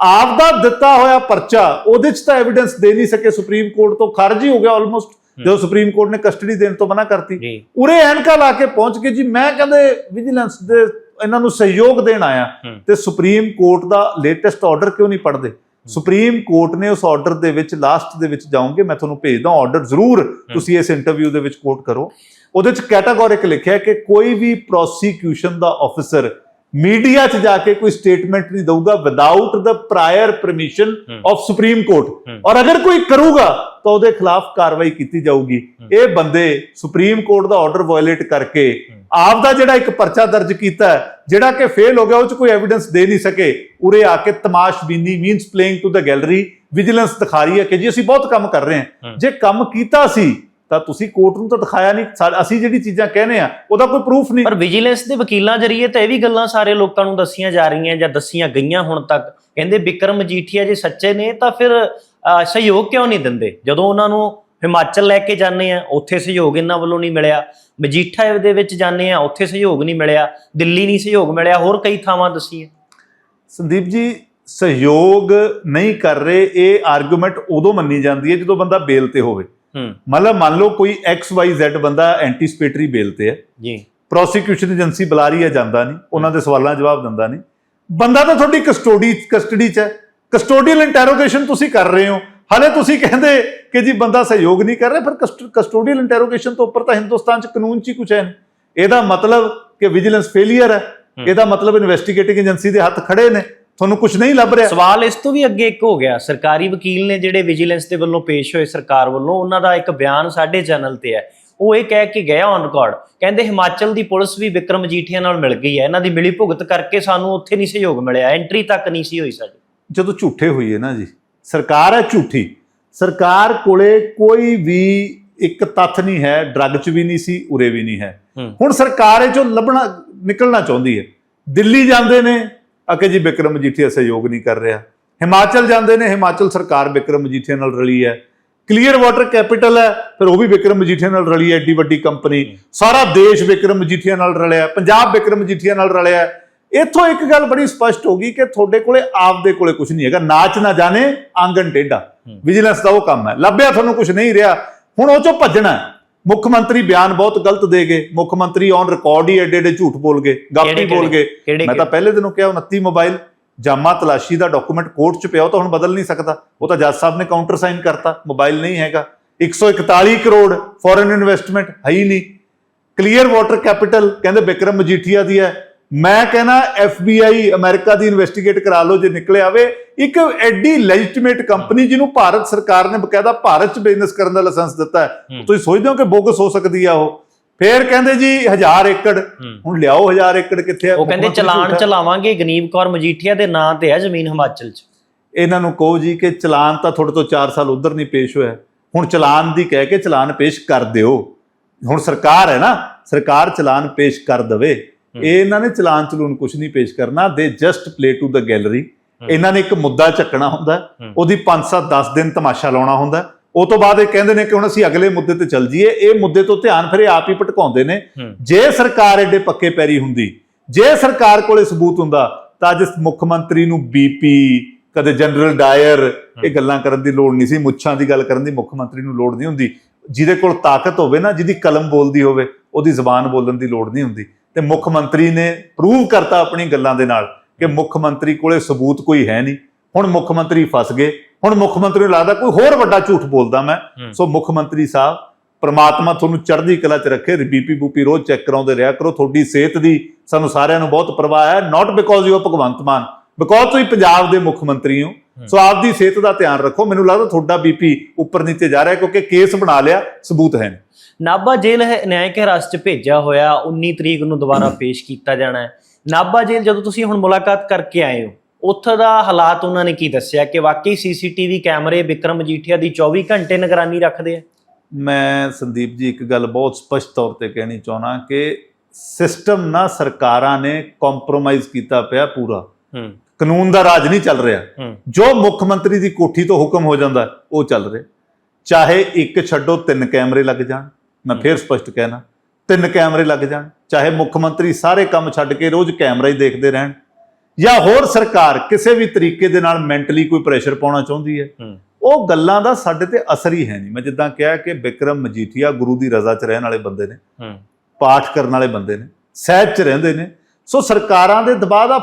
ਆਪ ਦਾ ਦਿੱਤਾ ਹੋਇਆ ਪਰਚਾ ਉਹਦੇ ਚ ਤਾਂ ਐਵੀਡੈਂਸ ਦੇ ਨਹੀਂ ਸਕੇ ਸੁਪਰੀਮ ਕੋਰਟ ਤੋਂ ਖਾਰਜ ਹੀ ਹੋ ਗਿਆ ਆਲਮੋਸਟ ਜਦੋਂ ਸੁਪਰੀਮ ਕੋਰਟ ਨੇ ਕਸਟਡੀ ਦੇਣ ਤੋਂ ਮਨਾ ਕਰਤੀ। ਉਰੇ ਐਨਕਾ ਲਾ ਕੇ ਪਹੁੰਚ ਕੇ ਜੀ। ਮੈਂ ਕਹਿੰਦੇ ਵਿਜੀਲੈਂਸ ਦੇ ਇਹਨਾਂ ਨੂੰ ਸਹਿਯੋਗ ਦੇਣ ਆਇਆ। ਤੇ ਸੁਪਰੀਮ ਕੋਰਟ ਦਾ ਲੇਟੈਸਟ ਆਰਡਰ ਕਿਉਂ ਨਹੀਂ ਪੜ੍ਹਦੇ? ਸੁਪਰੀਮ ਕੋਰਟ ਨੇ ਉਸ ਆਰਡਰ ਦੇ ਵਿੱਚ ਲਾਸਟ ਦੇ ਵਿੱਚ ਜਾਓਗੇ ਮੈਂ ਤੁਹਾਨੂੰ ਭੇਜਦਾ ਆਰਡਰ ਜ਼ਰੂਰ ਤੁਸੀਂ ਇਸ ਇੰਟਰਵਿਊ ਦੇ ਵਿੱਚ ਕੋਟ ਕਰੋ। ਉਹਦੇ ਵਿੱਚ ਕੈਟਾਗੋਰਿਕ ਲਿਖਿਆ ਕਿ ਕੋਈ ਵੀ ਪ੍ਰੋਸੀਕਿਊਸ਼ਨ ਦਾ ਆਫੀਸਰ ਮੀਡੀਆ 'ਚ ਜਾ ਕੇ ਕੋਈ ਸਟੇਟਮੈਂਟ ਨਹੀਂ ਦਊਗਾ without the prior permission. Of supreme court. ਔਰ ਅਗਰ ਕੋਈ ਕਰੂਗਾ ਤਾਂ ਉਹਦੇ ਖਿਲਾਫ ਕਾਰਵਾਈ ਕੀਤੀ ਜਾਊਗੀ ਇਹ ਬੰਦੇ ਸੁਪਰੀਮ ਕੋਰਟ ਦਾ ਆਰਡਰ ਵਾਇਲੇਟ ਕਰਕੇ ਆਪ ਦਾ ਜਿਹੜਾ ਇੱਕ ਪਰਚਾ ਦਰਜ ਕੀਤਾ ਜਿਹੜਾ ਕਿ ਫੇਲ ਹੋ ਗਿਆ ਉਹ ਚ ਕੋਈ ਐਵੀਡੈਂਸ ਦੇ ਨਹੀਂ ਸਕੇ ਉਰੇ ਆ ਕੇ ਤਮਾਸ਼ਬੀਨੀ means playing to the gallery vigilance ਦਿਖਾ ਰਹੀ ਹੈ ਕਿ ਜੀ ਅਸੀਂ ਬਹੁਤ ਕੰਮ ਕਰ ਰਹੇ ਹੂੰ। ਜੇ ਕੰਮ ਕੀਤਾ ਸੀ ਤਾਂ ਤੁਸੀਂ ਕੋਰਟ ਨੂੰ ਤਾਂ ਦਿਖਾਇਆ ਨਹੀਂ ਅਸੀਂ ਜਿਹੜੀ ਚੀਜ਼ਾਂ ਕਹਿੰਦੇ ਆ ਉਹਦਾ ਕੋਈ ਪ੍ਰੂਫ ਨਹੀਂ। ਪਰ ਵਿਜੀਲੈਂਸ ਦੇ ਵਕੀਲਾਂ ਜਰੀਏ ਤਾਂ ਇਹ ਵੀ ਗੱਲਾਂ ਸਾਰੇ ਲੋਕਾਂ ਨੂੰ ਦੱਸੀਆਂ ਜਾ ਰਹੀਆਂ ਜਾਂ ਦੱਸੀਆਂ ਗਈਆਂ ਹੁਣ ਤੱਕ। ਕਹਿੰਦੇ ਬਿਕਰਮ ਮਜੀਠੀਆ ਜੇ ਸੱਚੇ ਨੇ ਤਾਂ ਫਿਰ ਸਹਿਯੋਗ ਕਿਉਂ ਨਹੀਂ ਦਿੰਦੇ? ਜਦੋਂ ਉਹਨਾਂ ਨੂੰ ਹਿਮਾਚਲ ਲੈ ਕੇ ਜਾਂਦੇ ਆ ਉੱਥੇ ਸਹਿਯੋਗ ਇਹਨਾਂ ਵੱਲੋਂ ਨਹੀਂ ਮਿਲਿਆ। ਮਜੀਠਾ ਦੇ ਵਿੱਚ ਜਾਂਦੇ ਆ ਉੱਥੇ ਸਹਿਯੋਗ ਨਹੀਂ ਮਿਲਿਆ। ਦਿੱਲੀ ਨਹੀਂ ਸਹਿਯੋਗ ਮਿਲਿਆ ਹੋਰ ਕਈ ਥਾਵਾਂ ਦਸੀਏ ਸੰਦੀਪ ਜੀ ਸਹਿਯੋਗ ਨਹੀਂ ਕਰ ਰਹੇ ਇਹ ਆਰਗੂਮੈਂਟ ਉਦੋਂ ਮੰਨੀ ਜਾਂਦੀ ਹੈ ਜਦੋਂ ਬੰਦਾ ਬੇਲ ਤੇ ਹੋਵੇ। ਮਤਲਬ ਮੰਨ ਲਓ ਕੋਈ XYZ ਬੰਦਾ ਐਂਟੀਸਪੇਟਰੀ ਬੇਲ ਤੇ ਹੈ। ਜੀ। ਪ੍ਰੋਸੀਕਿਊਸ਼ਨ ਏਜੰਸੀ ਬੁਲਾ ਰਹੀ ਹੈ ਜਾਂਦਾ ਨਹੀਂ। ਉਹਨਾਂ ਦੇ ਸਵਾਲਾਂ ਜਵਾਬ ਦਿੰਦਾ ਨਹੀਂ। ਬੰਦਾ ਤਾਂ ਤੁਹਾਡੀ ਕਸਟੋਡੀ ਕਸਟਡੀ 'ਚ ਹੈ। ਕਸਟੋਡੀਅਲ ਇੰਟਰੋਗੇਸ਼ਨ ਤੁਸੀਂ ਕਰ ਰਹੇ ਹੋ। ਹਾਲੇ ਤੁਸੀਂ ਕਹਿੰਦੇ ਕਿ ਜੀ ਬੰਦਾ ਸਹਿਯੋਗ ਨਹੀਂ ਕਰ ਰਿਹਾ ਫਿਰ ਕਸਟੋਡੀਅਲ ਇੰਟਰੋਗੇਸ਼ਨ ਤੋਂ ਉੱਪਰ ਤਾਂ ਹਿੰਦੁਸਤਾਨ 'ਚ ਕਾਨੂੰਨ 'ਚ ਹੀ ਕੁਝ ਹੈ ਇਹਦਾ ਮਤਲਬ ਕਿ ਵਿਜੀਲੈਂਸ ਫੇਲਿਅਰ ਹੈ। ਇਹਦਾ ਮਤਲਬ ਇਨਵੈਸਟੀਗੇਟਿੰਗ ਏਜੰਸੀ ਦੇ ਹੱਥ ਖੜੇ ਨੇ। ਤੁਹਾਨੂੰ ਕੁਝ ਨਹੀਂ ਲੱਭ ਰਿਹਾ। ਸਵਾਲ ਇਸ ਤੋਂ ਵੀ ਅੱਗੇ ਇੱਕ ਹੋ ਗਿਆ। ਸਰਕਾਰੀ ਵਕੀਲ ਨੇ ਜਿਹੜੇ ਵਿਜੀਲੈਂਸ ਦੇ ਵੱਲੋਂ ਪੇਸ਼ ਹੋਏ ਸਰਕਾਰ ਵੱਲੋਂ ਉਹਨਾਂ ਦਾ ਇੱਕ ਬਿਆਨ ਸਾਡੇ ਚੈਨਲ ਤੇ ਹੈ। ਉਹ ਇਹ ਕਹਿ ਕੇ ਗਿਆ ਔਨ ਰਿਕਾਰਡ ਕਹਿੰਦੇ ਹਿਮਾਚਲ ਦੀ ਪੁਲਿਸ ਵੀ ਵਿਕਰਮ ਮਜੀਠੀਆ ਨਾਲ ਮਿਲ ਗਈ ਹੈ। ਇਹਨਾਂ ਦੀ ਮਿਲੀ ਭੁਗਤ ਕਰਕੇ ਸਾਨੂੰ ਉੱਥੇ ਨਹੀਂ ਸਹਿਯੋਗ ਮਿਲਿਆ। ਐਂਟਰੀ ਤੱਕ ਨਹੀਂ ਸੀ ਹੋਈ ਸਾਡੀ। ਜਦੋਂ ਝੂਠੇ ਹੋਈਏ ਨਾ ਜੀ ਸਰਕਾਰ ਹੈ ਝੂਠੀ। ਸਰਕਾਰ ਕੋਲੇ ਕੋਈ ਵੀ ਇੱਕ ਤੱਥ ਨਹੀਂ ਹੈ ਡਰੱਗ 'ਚ ਵੀ ਨਹੀਂ ਸੀ ਉਰੇ ਵੀ ਨਹੀਂ ਹੈ। ਹੂੰ। ਹੁਣ ਸਰਕਾਰ ਇਹ ਚੋਂ ਲੱਭਣਾ ਨਿਕਲਣਾ ਚਾਹੁੰਦੀ ਹੈ। ਦਿੱਲੀ ਜਾਂਦੇ ਨੇ ਅਕੇ ਜੀ ਬਿਕਰਮ ਮਜੀਠੀਆ ਸਹਿਯੋਗ ਨਹੀਂ ਕਰ ਰਿਹਾ। ਹਿਮਾਚਲ ਜਾਂਦੇ ਨੇ ਹਿਮਾਚਲ ਸਰਕਾਰ ਬਿਕਰਮ ਮਜੀਠੀਆ ਨਾਲ ਰਲੀ ਹੈ। ਕਲੀਅਰ ਵਾਟਰ ਕੈਪੀਟਲ ਹੈ ਫਿਰ ਉਹ ਵੀ ਬਿਕਰਮ ਮਜੀਠੀਆ ਨਾਲ ਰਲੀ ਹੈ ਏਡੀ ਵੱਡੀ ਕੰਪਨੀ ਸਾਰਾ ਦੇਸ਼ ਬਿਕਰਮ ਮਜੀਠੀਆ ਨਾਲ ਰਲਿਆ ਪੰਜਾਬ ਬਿਕਰਮ ਮਜੀਠੀਆ ਨਾਲ ਰਲਿਆ। ਇੱਥੋਂ ਇੱਕ ਗੱਲ ਬੜੀ ਸਪਸ਼ਟ ਹੋ ਗਈ ਕਿ ਤੁਹਾਡੇ ਕੋਲੇ ਆਪਦੇ ਕੋਲੇ ਕੁਝ ਨਹੀਂ ਹੈਗਾ। ਨਾਚ ਨਾ ਜਾਣੇ ਆਂਗਨ ਟੇਢਾ। ਵਿਜੀਲੈਂਸ ਦਾ ਉਹ ਕੰਮ ਹੈ। ਲੱਭਿਆ ਤੁਹਾਨੂੰ ਕੁਝ ਨਹੀਂ ਰਿਹਾ। ਹੁਣ ਉਹ ਚੋਂ ਭੱਜਣਾ ਹੈ। ਮੁੱਖ ਮੰਤਰੀ ਬਿਆਨ ਬਹੁਤ ਗਲਤ ਦੇ ਗਏ। ਮੁੱਖ ਮੰਤਰੀ ਔਨ ਰਿਕਾਰਡ ਹੀ ਐਡੇ ਐਡੇ ਝੂਠ ਬੋਲ ਗਏ ਗਾਪੀ ਬੋਲ ਗਏ। ਮੈਂ ਤਾਂ ਪਹਿਲੇ ਦਿਨੋਂ ਕਿਹਾ 29 ਮੋਬਾਈਲ ਜਾਮਾ ਤਲਾਸ਼ੀ ਦਾ ਡਾਕੂਮੈਂਟ ਕੋਰਟ 'ਚ ਪਿਆ ਉਹ ਤਾਂ ਹੁਣ ਬਦਲ ਨਹੀਂ ਸਕਦਾ। ਉਹ ਤਾਂ ਜੱਜ ਸਾਹਿਬ ਨੇ ਕਾਊਂਟਰ ਸਾਈਨ ਕਰਤਾ ਮੋਬਾਈਲ ਨਹੀਂ ਹੈਗਾ। 141 ਕਰੋੜ ਫੋਰਨ ਇਨਵੈਸਟਮੈਂਟ ਹੈ ਹੀ ਨਹੀਂ। ਕਲੀਅਰ ਵਾਟਰ ਕੈਪੀਟਲ ਕਹਿੰਦੇ ਬਿਕਰਮ ਮਜੀਠੀਆ ਦੀ ਹੈ। ਮੈਂ ਕਹਿੰਦਾ ਐਫਬੀਆਈ ਅਮਰੀਕਾ ਦੀ ਇਨਵੈਸਟੀਗੇਟ ਕਰਾ ਲਓ ਜੇ ਨਿਕਲੇ ਆਵੇ। ਇੱਕ ਐਡੀ ਲੈਜਿਟੀਮੇਟ ਕੰਪਨੀ ਜਿਹਨੂੰ ਭਾਰਤ ਸਰਕਾਰ ਨੇ ਬਕਾਇਦਾ ਭਾਰਤ 'ਚ ਬਿਜ਼ਨਸ ਕਰਨ ਦਾ ਲਾਇਸੈਂਸ ਦਿੱਤਾ ਹੈ। ਤੁਸੀਂ ਸੋਚਦੇ ਹੋ ਕਿ ਬੋਗਸ ਹੋ ਸਕਦੀ ਆ ਉਹ। ਫੇਰ ਕਹਿੰਦੇ ਜੀ 1000 ਏਕੜ। ਹੁਣ ਲਿਆਓ 1000 ਏਕੜ ਕਿੱਥੇ ਆ? ਉਹ ਕਹਿੰਦੇ ਚਲਾਨ। ਚਲਾਵਾਂਗੇ ਗਨੀਬ ਕੌਰ ਮਜੀਠੀਆ ਦੇ ਨਾਂ ਤੇ ਹੈ ਜ਼ਮੀਨ ਹਿਮਾਚਲ 'ਚ। ਇਹਨਾਂ ਨੂੰ ਕਹੋ ਜੀ ਕਿ ਚਲਾਨ ਤਾਂ ਤੁਹਾਡੇ ਤੋਂ 4 ਸਾਲ ਉਧਰ ਨਹੀਂ ਪੇਸ਼ ਹੋਇਆ। ਹੁਣ ਚਲਾਨ ਦੀ ਕਹਿ ਕੇ ਚਲਾਨ ਪੇਸ਼ ਕਰ ਦਿਓ। ਹੁਣ ਸਰਕਾਰ ਹੈ ਨਾ ਸਰਕਾਰ ਚਲਾਨ ਪੇਸ਼ ਕਰ ਦਵੇ। ਇਹ ਇਹਨਾਂ ਨੇ ਚਲਾਨ ਚਲੂਨ ਕੁਝ ਨਹੀਂ ਪੇਸ਼ ਕਰਨਾ ਦੇ just play to the gallery ਇਹਨਾਂ ਨੇ ਇੱਕ ਮੁੱਦਾ ਚੱਕਣਾ ਹੁੰਦਾ ਉਹਦੀ 5-7 10 ਦਿਨ ਤਮਾਸ਼ਾ ਲਾਉਣਾ ਹੁੰਦਾ। ਉਹ ਤੋਂ ਬਾਅਦ ਇਹ ਕਹਿੰਦੇ ਨੇ ਕਿ ਹੁਣ ਅਸੀਂ ਅਗਲੇ ਮੁੱਦੇ ਤੇ ਚੱਲ ਜਾਈਏ। ਇਹ ਮੁੱਦੇ ਤੋਂ ਧਿਆਨ ਫਿਰ ਆਪ ਹੀ ਭਟਕਾਉਂਦੇ ਨੇ। ਜੇ ਸਰਕਾਰ ਐਡੇ ਪੱਕੇ ਪੈਰੀ ਹੁੰਦੀ ਜੇ ਸਰਕਾਰ ਕੋਲੇ ਸਬੂਤ ਹੁੰਦਾ ਤਾਂ ਅੱਜ ਮੁੱਖ ਮੰਤਰੀ ਨੂੰ ਬੀਪੀ ਕਦੇ ਜਨਰਲ ਡਾਇਰ ਇਹ ਗੱਲਾਂ ਕਰਨ ਦੀ ਲੋੜ ਨਹੀਂ ਸੀ ਮੁੱਛਾਂ ਦੀ ਗੱਲ ਕਰਨ ਦੀ ਮੁੱਖ ਮੰਤਰੀ ਨੂੰ ਲੋੜ ਨਹੀਂ ਹੁੰਦੀ। ਜਿਹਦੇ ਕੋਲ ਤਾਕਤ ਹੋਵੇ ਨਾ ਜਿਹਦੀ ਕਲਮ ਬੋਲਦੀ ਹੋਵੇ ਉਹਦੀ ਜ਼ੁਬਾਨ ਬੋਲਣ ਦੀ ਲੋੜ ਨਹੀਂ ਹੁੰਦੀ। ਤੇ ਮੁੱਖ ਮੰਤਰੀ ਨੇ ਪ੍ਰੂਵ ਕਰਤਾ ਆਪਣੀ ਗੱਲਾਂ ਦੇ ਨਾਲ ਕਿ ਮੁੱਖ ਮੰਤਰੀ ਕੋਲੇ ਸਬੂਤ ਕੋਈ ਹੈ ਨਹੀਂ। ਹੁਣ ਮੁੱਖ ਮੰਤਰੀ ਫਸ ਗਏ। ਹੁਣ ਮੁੱਖ ਮੰਤਰੀ ਨੂੰ ਲੱਗਦਾ ਕੋਈ ਹੋਰ ਵੱਡਾ ਝੂਠ ਬੋਲਦਾ ਮੈਂ। ਸੋ ਮੁੱਖ ਮੰਤਰੀ ਸਾਹਿਬ ਪ੍ਰਮਾਤਮਾ ਤੁਹਾਨੂੰ ਚੜ੍ਹਦੀ ਕਲਾ 'ਚ ਰੱਖੇ ਬੀਪੀ ਬੂਪੀ ਰੋਜ਼ ਚੈੱਕ ਕਰਾਉਂਦੇ ਰਿਹਾ ਕਰੋ। ਤੁਹਾਡੀ ਸਿਹਤ ਦੀ ਸਾਨੂੰ ਸਾਰਿਆਂ ਨੂੰ ਬਹੁਤ ਪਰਵਾਹ ਹੈ। Not because you are Bhagwant Mann because ਤੁਸੀਂ ਪੰਜਾਬ ਦੇ ਮੁੱਖ ਮੰਤਰੀ ਹੋ। ਸੋ ਆਪਦੀ ਸਿਹਤ ਦਾ ਧਿਆਨ ਰੱਖੋ। ਮੈਨੂੰ ਲੱਗਦਾ ਤੁਹਾਡਾ ਬੀਪੀ ਉੱਪਰ ਨੀਚੇ ਜਾ ਰਿਹਾ ਕਿਉਂਕਿ ਕੇਸ ਬਣਾ ਲਿਆ ਸਬੂਤ ਹੈ। ਨਾਭਾ ਜੇਲ੍ਹ ਹੈ ਨਿਆਇਕ ਹਿਰਾਸਤ 'ਚ ਭੇਜਿਆ ਹੋਇਆ। 19 ਤਰੀਕ ਨੂੰ ਦੁਬਾਰਾ ਪੇਸ਼ ਕੀਤਾ ਜਾਣਾ ਹੈ। ਨਾਭਾ ਜੇਲ੍ਹ ਜਦੋਂ ਤੁਸੀਂ ਹੁਣ ਮੁਲਾਕਾਤ ਕਰਕੇ ਆਏ ਹੋ ਉੱਥੇ ਦਾ ਹਾਲਾਤ ਉਹਨਾਂ ਨੇ ਕੀ ਦੱਸਿਆ ਕਿ ਵਾਕਈ ਸੀਸੀਟੀਵੀ ਕੈਮਰੇ ਵਿਕਰਮ ਮਜੀਠੀਆ ਦੀ 24 ਘੰਟੇ ਨਿਗਰਾਨੀ ਰੱਖਦੇ ਆ? ਮੈਂ ਸੰਦੀਪ ਜੀ ਇੱਕ ਗੱਲ ਬਹੁਤ ਸਪਸ਼ਟ ਤੌਰ ਤੇ ਕਹਿਣੀ ਚਾਹਣਾ ਕਿ ਸਿਸਟਮ ਨਾ ਸਰਕਾਰਾਂ ਨੇ ਕੰਪਰੋਮਾਈਜ਼ ਕੀਤਾ ਪਿਆ ਪੂਰਾ। ਹੂੰ। ਕਾਨੂੰਨ ਦਾ ਰਾਜ ਨਹੀਂ ਚੱਲ ਰਿਹਾ। ਜੋ ਮੁੱਖ ਮੰਤਰੀ ਦੀ ਕੋਠੀ ਤੋਂ ਹੁਕਮ ਹੋ ਜਾਂਦਾ ਉਹ ਚੱਲ ਰਿਹਾ। ਚਾਹੇ ਇੱਕ ਛੱਡੋ ਤਿੰਨ ਕੈਮਰੇ ਲੱਗ ਜਾਣ ਮੈਂ ਫੇਰ ਸਪਸ਼ਟ ਕਹਿਣਾ ਤਿੰਨ ਕੈਮਰੇ ਲੱਗ ਜਾਣ ਚਾਹੇ ਮੁੱਖ ਮੰਤਰੀ ਸਾਰੇ ਕੰਮ ਛੱਡ ਕੇ ਰੋਜ਼ ਕੈਮਰਾ ਹੀ ਦੇਖਦੇ ਰਹਿਣ ਜਾਂ ਹੋਰ ਸਰਕਾਰ ਕਿਸੇ ਵੀ ਤਰੀਕੇ ਦੇ ਨਾਲ ਮੈਂਟਲੀ ਕੋਈ ਪ੍ਰੈਸ਼ਰ ਪਾਉਣਾ ਚਾਹੁੰਦੀ ਹੈ। ਉਹ ਗੱਲਾਂ ਦਾ ਸਾਡੇ ਤੇ ਅਸਰ ਹੀ ਹੈ ਨਹੀਂ। ਮੈਂ ਜਿੱਦਾਂ ਕਿਹਾ ਕਿ ਵਿਕਰਮ ਮਜੀਠੀਆ ਗੁਰੂ ਦੀ ਰਜ਼ਾ 'ਚ ਰਹਿਣ ਵਾਲੇ ਬੰਦੇ ਨੇ ਪਾਠ ਕਰਨ ਵਾਲੇ ਬੰਦੇ ਨੇ ਸਹਿਜ 'ਚ ਰਹਿੰਦੇ ਨੇ। ਸੋ ਸਰਕਾਰਾਂ ਦੇ ਦਬਾਅ ਦਾ